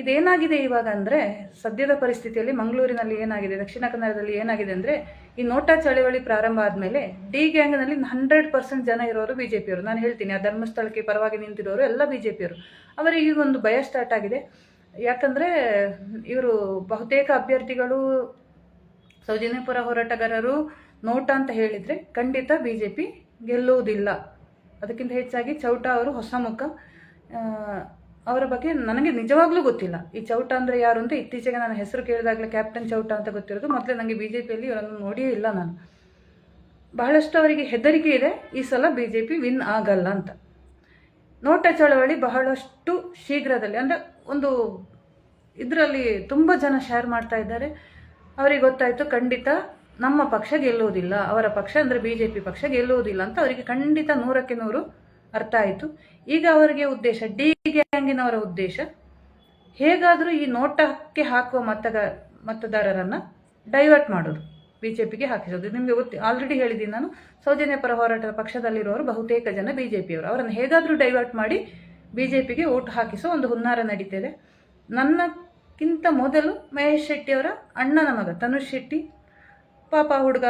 ಇದೇನಾಗಿದೆ ಇವಾಗ ಅಂದರೆ ಸದ್ಯದ ಪರಿಸ್ಥಿತಿಯಲ್ಲಿ ಮಂಗಳೂರಿನಲ್ಲಿ ಏನಾಗಿದೆ, ದಕ್ಷಿಣ ಕನ್ನಡದಲ್ಲಿ ಏನಾಗಿದೆ ಅಂದರೆ ಈ ನೋಟಾ ಚಳವಳಿ ಪ್ರಾರಂಭ ಆದಮೇಲೆ ಡಿ ಗ್ಯಾಂಗ್ನಲ್ಲಿ ಹಂಡ್ರೆಡ್ ಪರ್ಸೆಂಟ್ ಜನ ಇರೋರು ಬಿ ಜೆ ಪಿಯವರು ನಾನು ಹೇಳ್ತೀನಿ, ಆ ಧರ್ಮಸ್ಥಳಕ್ಕೆ ಪರವಾಗಿ ನಿಂತಿರೋರು ಎಲ್ಲ ಬಿ ಜೆ ಪಿಯವರು ಅವರಿಗೆ ಒಂದು ಭಯ ಸ್ಟಾರ್ಟ್ ಆಗಿದೆ. ಯಾಕಂದರೆ ಇವರು ಬಹುತೇಕ ಅಭ್ಯರ್ಥಿಗಳು ಸೌಜನ್ಯಪುರ ಹೋರಾಟಗಾರರು ನೋಟ ಅಂತ ಹೇಳಿದರೆ ಖಂಡಿತ ಬಿ ಜೆ ಪಿ ಗೆಲ್ಲುವುದಿಲ್ಲ. ಅದಕ್ಕಿಂತ ಹೆಚ್ಚಾಗಿ ಚೌಟ ಅವರು ಹೊಸ ಮುಖ ಅವರ ಬಗ್ಗೆ ನನಗೆ ನಿಜವಾಗ್ಲೂ ಗೊತ್ತಿಲ್ಲ. ಈ ಚೌಟ ಅಂದರೆ ಯಾರು ಅಂತ ಇತ್ತೀಚೆಗೆ ನನ್ನ ಹೆಸರು ಕೇಳಿದಾಗಲೇ ಕ್ಯಾಪ್ಟನ್ ಚೌಟ ಅಂತ ಗೊತ್ತಿರೋದು. ಮೊದಲೇ ನನಗೆ ಬಿ ಜೆ ಪಿಯಲ್ಲಿ ಇವರನ್ನು ನೋಡಿಯೇ ಇಲ್ಲ ನಾನು. ಬಹಳಷ್ಟು ಅವರಿಗೆ ಹೆದರಿಕೆ ಇದೆ. ಈ ಸಲ ಬಿ ಜೆ ಪಿ ವಿನ್ ಆಗಲ್ಲ ಅಂತ. ನೋಟ ಚಳವಳಿ ಬಹಳಷ್ಟು ಶೀಘ್ರದಲ್ಲಿ ಅಂದರೆ ಒಂದು ಇದರಲ್ಲಿ ತುಂಬ ಜನ ಶೇರ್ ಮಾಡ್ತಾ ಇದ್ದಾರೆ. ಅವರಿಗೆ ಗೊತ್ತಾಯಿತು ಖಂಡಿತ ನಮ್ಮ ಪಕ್ಷ ಗೆಲ್ಲುವುದಿಲ್ಲ. ಅವರ ಪಕ್ಷ ಅಂದರೆ ಬಿ ಜೆ ಪಿ ಪಕ್ಷ ಗೆಲ್ಲುವುದಿಲ್ಲ ಅಂತ ಅವರಿಗೆ ಖಂಡಿತ ನೂರಕ್ಕೆ ನೂರು ಅರ್ಥ ಆಯಿತು. ಈಗ ಅವರಿಗೆ ಉದ್ದೇಶ, ಡಿ ಗ್ಯಾಂಗಿನವರ ಉದ್ದೇಶ, ಹೇಗಾದರೂ ಈ ನೋಟಕ್ಕೆ ಹಾಕುವ ಮತಗ, ಮತದಾರರನ್ನು ಡೈವರ್ಟ್ ಮಾಡೋದು ಬಿ ಜೆ ಪಿಗೆ ಹಾಕಿಸೋದು. ನಿಮಗೆ ಗೊತ್ತಿ ಆಲ್ರೆಡಿ ಹೇಳಿದ್ದೀನಿ ನಾನು, ಸೌಜನ್ಯ ಪರ ಹೋರಾಟದ ಪಕ್ಷದಲ್ಲಿರುವವರು ಬಹುತೇಕ ಜನ ಬಿ ಜೆ ಪಿಯವರು ಅವರನ್ನು ಹೇಗಾದರೂ ಡೈವರ್ಟ್ ಮಾಡಿ ಬಿ ಜೆ ಪಿಗೆ ಓಟ್ ಹಾಕಿಸೋ ಒಂದು ಹುನ್ನಾರ ನಡೀತಿದೆ. ನನ್ನಕ್ಕಿಂತ ಮೊದಲು ಮಹೇಶ್ ಶೆಟ್ಟಿಯವರ ಅಣ್ಣನ ಮಗ, ತನುಷ್ ಶೆಟ್ಟಿ, ಪಾಪ ಹುಡುಗ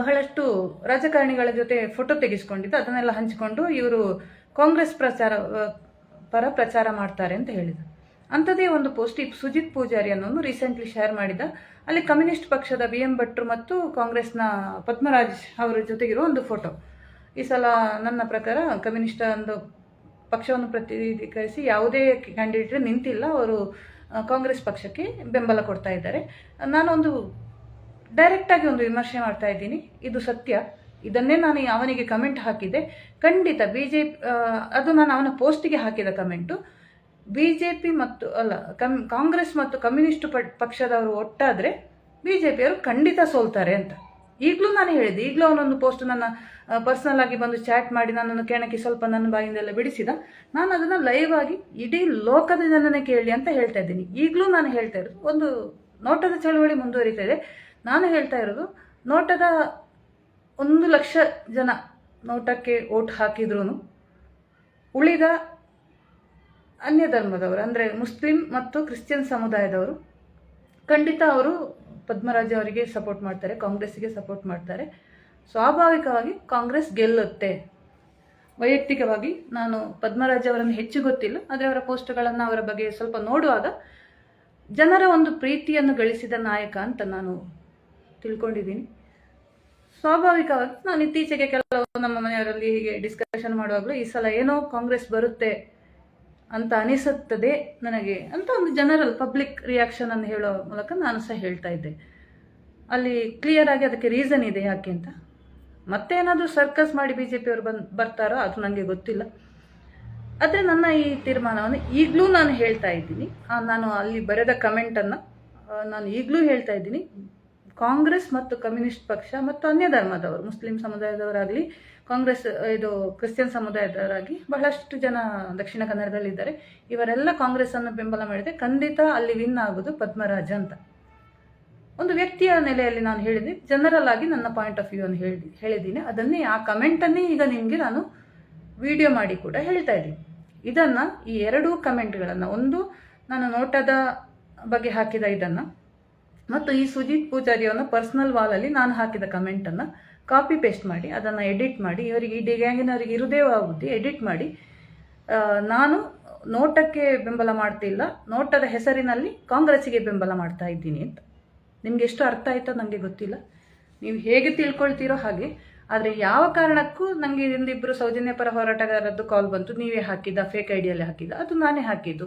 ಬಹಳಷ್ಟು ರಾಜಕಾರಣಿಗಳ ಜೊತೆ ಫೋಟೋ ತೆಗೆಸ್ಕೊಂಡಿದ್ದು, ಅದನ್ನೆಲ್ಲ ಹಂಚಿಕೊಂಡು ಇವರು ಕಾಂಗ್ರೆಸ್ ಪ್ರಚಾರ ಪರ ಪ್ರಚಾರ ಮಾಡ್ತಾರೆ ಅಂತ ಹೇಳಿದ ಅಂಥದೇ ಒಂದು ಪೋಸ್ಟ್ ಈ ಸುಜಿತ್ ಪೂಜಾರಿ ಅನ್ನೋನು ರೀಸೆಂಟ್ಲಿ ಶೇರ್ ಮಾಡಿದ ಅಲ್ಲಿ ಕಮ್ಯುನಿಸ್ಟ್ ಪಕ್ಷದ ಬಿ ಎಂ ಭಟ್ರು ಮತ್ತು ಕಾಂಗ್ರೆಸ್ನ ಪದ್ಮರಾಜ್ ಅವರ ಜೊತೆಗಿರೋ ಒಂದು ಫೋಟೋ ಈ ಸಲ ನನ್ನ ಪ್ರಕಾರ ಕಮ್ಯುನಿಸ್ಟ್ ಒಂದು ಪಕ್ಷವನ್ನು ಪ್ರತಿನಿಧೀಕರಿಸಿ ಯಾವುದೇ ಕ್ಯಾಂಡಿಡೇಟ್ ನಿಂತಿಲ್ಲ, ಅವರು ಕಾಂಗ್ರೆಸ್ ಪಕ್ಷಕ್ಕೆ ಬೆಂಬಲ ಕೊಡ್ತಾ ಇದ್ದಾರೆ. ನಾನೊಂದು ಡೈರೆಕ್ಟಾಗಿ ಒಂದು ವಿಮರ್ಶೆ ಮಾಡ್ತಾ ಇದ್ದೀನಿ. ಇದು ಸತ್ಯ. ಇದನ್ನೇ ನಾನು ಅವನಿಗೆ ಕಮೆಂಟ್ ಹಾಕಿದೆ ಖಂಡಿತ ಬಿ ಜೆ ಪಿ ಅದು ನಾನು ಅವನ ಪೋಸ್ಟಿಗೆ ಹಾಕಿದ ಕಮೆಂಟು ಬಿ ಜೆ ಪಿ ಮತ್ತು, ಅಲ್ಲ, ಕಮ್, ಕಾಂಗ್ರೆಸ್ ಮತ್ತು ಕಮ್ಯುನಿಸ್ಟ್ ಪಕ್ಷದವರು ಒಟ್ಟಾದರೆ ಬಿ ಜೆ ಪಿಯವರು ಖಂಡಿತ ಸೋಲ್ತಾರೆ ಅಂತ. ಈಗಲೂ ನಾನು ಹೇಳಿದೆ ಈಗಲೂ ಅವನೊಂದು ಪೋಸ್ಟ್ ನನ್ನ ಪರ್ಸನಲ್ ಆಗಿ ಬಂದು ಚಾಟ್ ಮಾಡಿ ನನ್ನನ್ನು ಕೆಣಕ್ಕೆ ಸ್ವಲ್ಪ ನನ್ನ ಬಾಯಿಂದೆಲ್ಲ ಬಿಡಿಸಿದ. ನಾನು ಅದನ್ನು ಲೈವ್ ಆಗಿ ಇಡೀ ಲೋಕದ ಜನನೇ ಕೇಳಿ ಅಂತ ಹೇಳ್ತಾ ಇದ್ದೀನಿ. ಈಗಲೂ ನಾನು ಹೇಳ್ತಾ ಇರೋದು. ಒಂದು ನೋಟದ ಚಳುವಳಿ ಮುಂದುವರಿತಾ ಇದೆ. ನಾನು ಹೇಳ್ತಾ ಇರೋದು, ನೋಟದ ಒಂದು ಲಕ್ಷ ಜನ ನೋಟಕ್ಕೆ ಓಟ್ ಹಾಕಿದ್ರೂ ಉಳಿದ ಅನ್ಯ ಧರ್ಮದವರು ಅಂದರೆ ಮುಸ್ಲಿಂ ಮತ್ತು ಕ್ರಿಶ್ಚಿಯನ್ ಸಮುದಾಯದವರು, ಖಂಡಿತ ಅವರು ಪದ್ಮರಾಜ ಅವರಿಗೆ ಸಪೋರ್ಟ್ ಮಾಡ್ತಾರೆ, ಕಾಂಗ್ರೆಸ್ಸಿಗೆ ಸಪೋರ್ಟ್ ಮಾಡ್ತಾರೆ. ಸ್ವಾಭಾವಿಕವಾಗಿ ಕಾಂಗ್ರೆಸ್ ಗೆಲ್ಲುತ್ತೆ. ವೈಯಕ್ತಿಕವಾಗಿ ನಾನು ಪದ್ಮರಾಜ್ ಅವರನ್ನು ಹೆಚ್ಚು ಗೊತ್ತಿಲ್ಲ, ಆದರೆ ಅವರ ಪೋಸ್ಟ್ಗಳನ್ನು ಅವರ ಬಗ್ಗೆ ಸ್ವಲ್ಪ ನೋಡುವಾಗ ಜನರ ಒಂದು ಪ್ರೀತಿಯನ್ನು ಗಳಿಸಿದ ನಾಯಕ ಅಂತ ನಾನು ತಿಳ್ಕೊಂಡಿದ್ದೀನಿ. ಸ್ವಾಭಾವಿಕವಾಗಿ ನಾನು ಇತ್ತೀಚೆಗೆ ಕೆಲವು ನಮ್ಮ ಮನೆಯವರಲ್ಲಿ ಹೀಗೆ ಡಿಸ್ಕಷನ್ ಮಾಡುವಾಗಲೂ ಈ ಸಲ ಏನೋ ಕಾಂಗ್ರೆಸ್ ಬರುತ್ತೆ ಅಂತ ಅನಿಸುತ್ತದೆ ನನಗೆ ಅಂತ ಒಂದು ಜನರಲ್ ಪಬ್ಲಿಕ್ ರಿಯಾಕ್ಷನ್ ಅನ್ನು ಹೇಳೋ ಮೂಲಕ ನಾನು ಸಹ ಹೇಳ್ತಾ ಇದ್ದೆ. ಅಲ್ಲಿ ಕ್ಲಿಯರ್ ಆಗಿ ಅದಕ್ಕೆ ರೀಸನ್ ಇದೆ ಯಾಕೆ ಅಂತ. ಮತ್ತೆ ಏನಾದರೂ ಸರ್ಕಸ್ ಮಾಡಿ ಬಿ ಜೆ ಪಿಯವರು ಬಂದು ಬರ್ತಾರೋ ಅದು ನನಗೆ ಗೊತ್ತಿಲ್ಲ. ಆದರೆ ನನ್ನ ಈ ತೀರ್ಮಾನವನ್ನು ಈಗಲೂ ನಾನು ಹೇಳ್ತಾ ಇದ್ದೀನಿ. ನಾನು ಅಲ್ಲಿ ಬರೆದ ಕಮೆಂಟನ್ನು ನಾನು ಈಗಲೂ ಹೇಳ್ತಾ ಇದ್ದೀನಿ. ಕಾಂಗ್ರೆಸ್ ಮತ್ತು ಕಮ್ಯುನಿಸ್ಟ್ ಪಕ್ಷ ಮತ್ತು ಅನ್ಯ ಧರ್ಮದವರು, ಮುಸ್ಲಿಂ ಸಮುದಾಯದವರಾಗಲಿ, ಕಾಂಗ್ರೆಸ್, ಇದು ಕ್ರಿಶ್ಚಿಯನ್ ಸಮುದಾಯದವರಾಗಿ ಬಹಳಷ್ಟು ಜನ ದಕ್ಷಿಣ ಕನ್ನಡದಲ್ಲಿದ್ದಾರೆ. ಇವರೆಲ್ಲ ಕಾಂಗ್ರೆಸ್ ಅನ್ನು ಬೆಂಬಲ ಮಾಡಿದೆ ಖಂಡಿತ ಅಲ್ಲಿ ವಿನ್ ಆಗೋದು ಪದ್ಮರಾಜ ಅಂತ. ಒಂದು ವ್ಯಕ್ತಿಯ ನೆಲೆಯಲ್ಲಿ ನಾನು ಹೇಳಿದೆ ಜನರಲ್ ಆಗಿ ನನ್ನ ಪಾಯಿಂಟ್ ಆಫ್ ವ್ಯೂ ಅನ್ನು ಹೇಳಿ ಹೇಳಿದ್ದೀನಿ. ಅದನ್ನೇ ಆ ಕಮೆಂಟನ್ನೇ ಈಗ ನಿಮಗೆ ನಾನು ವಿಡಿಯೋ ಮಾಡಿ ಕೂಡ ಹೇಳ್ತಾ ಇದ್ದೀನಿ. ಇದನ್ನು ಈ ಎರಡೂ ಕಮೆಂಟ್ಗಳನ್ನು ಒಂದು ನಾನು ನೋಟದ ಬಗ್ಗೆ ಹಾಕಿದ ಇದನ್ನು ಮತ್ತು ಈ ಸುಜಿತ್ ಪೂಜಾರಿಯವನ್ನ ಪರ್ಸನಲ್ ವಾಲಲ್ಲಿ ನಾನು ಹಾಕಿದ ಕಮೆಂಟನ್ನು ಕಾಪಿ ಪೇಸ್ಟ್ ಮಾಡಿ, ಅದನ್ನು ಎಡಿಟ್ ಮಾಡಿ, ಇವರಿಗೆ ಈ ಗ್ಯಾಂಗಿನವರಿಗೆ ಇರುದೇ ಬುದ್ಧಿ ಎಡಿಟ್ ಮಾಡಿ ನಾನು ನೋಟಕ್ಕೆ ಬೆಂಬಲ ಮಾಡ್ತಿಲ್ಲ, ನೋಟದ ಹೆಸರಿನಲ್ಲಿ ಕಾಂಗ್ರೆಸ್ಸಿಗೆ ಬೆಂಬಲ ಮಾಡ್ತಾ ಇದ್ದೀನಿ ಅಂತ. ನಿಮ್ಗೆ ಎಷ್ಟು ಅರ್ಥ ಆಯ್ತೋ ನನಗೆ ಗೊತ್ತಿಲ್ಲ. ನೀವು ಹೇಗೆ ತಿಳ್ಕೊಳ್ತೀರೋ ಹಾಗೆ, ಆದರೆ ಯಾವ ಕಾರಣಕ್ಕೂ ನನಗೆ ಇಂದಿಬ್ಬರು ಸೌಜನ್ಯ ಪರ ಹೋರಾಟಗಾರರದ್ದು ಕಾಲ್ ಬಂತು, ನೀವೇ ಹಾಕಿದ್ದ ಫೇಕ್ ಐಡಿಯಲ್ಲಿ ಹಾಕಿದ್ದ, ಅದು ನಾನೇ ಹಾಕಿದ್ದು.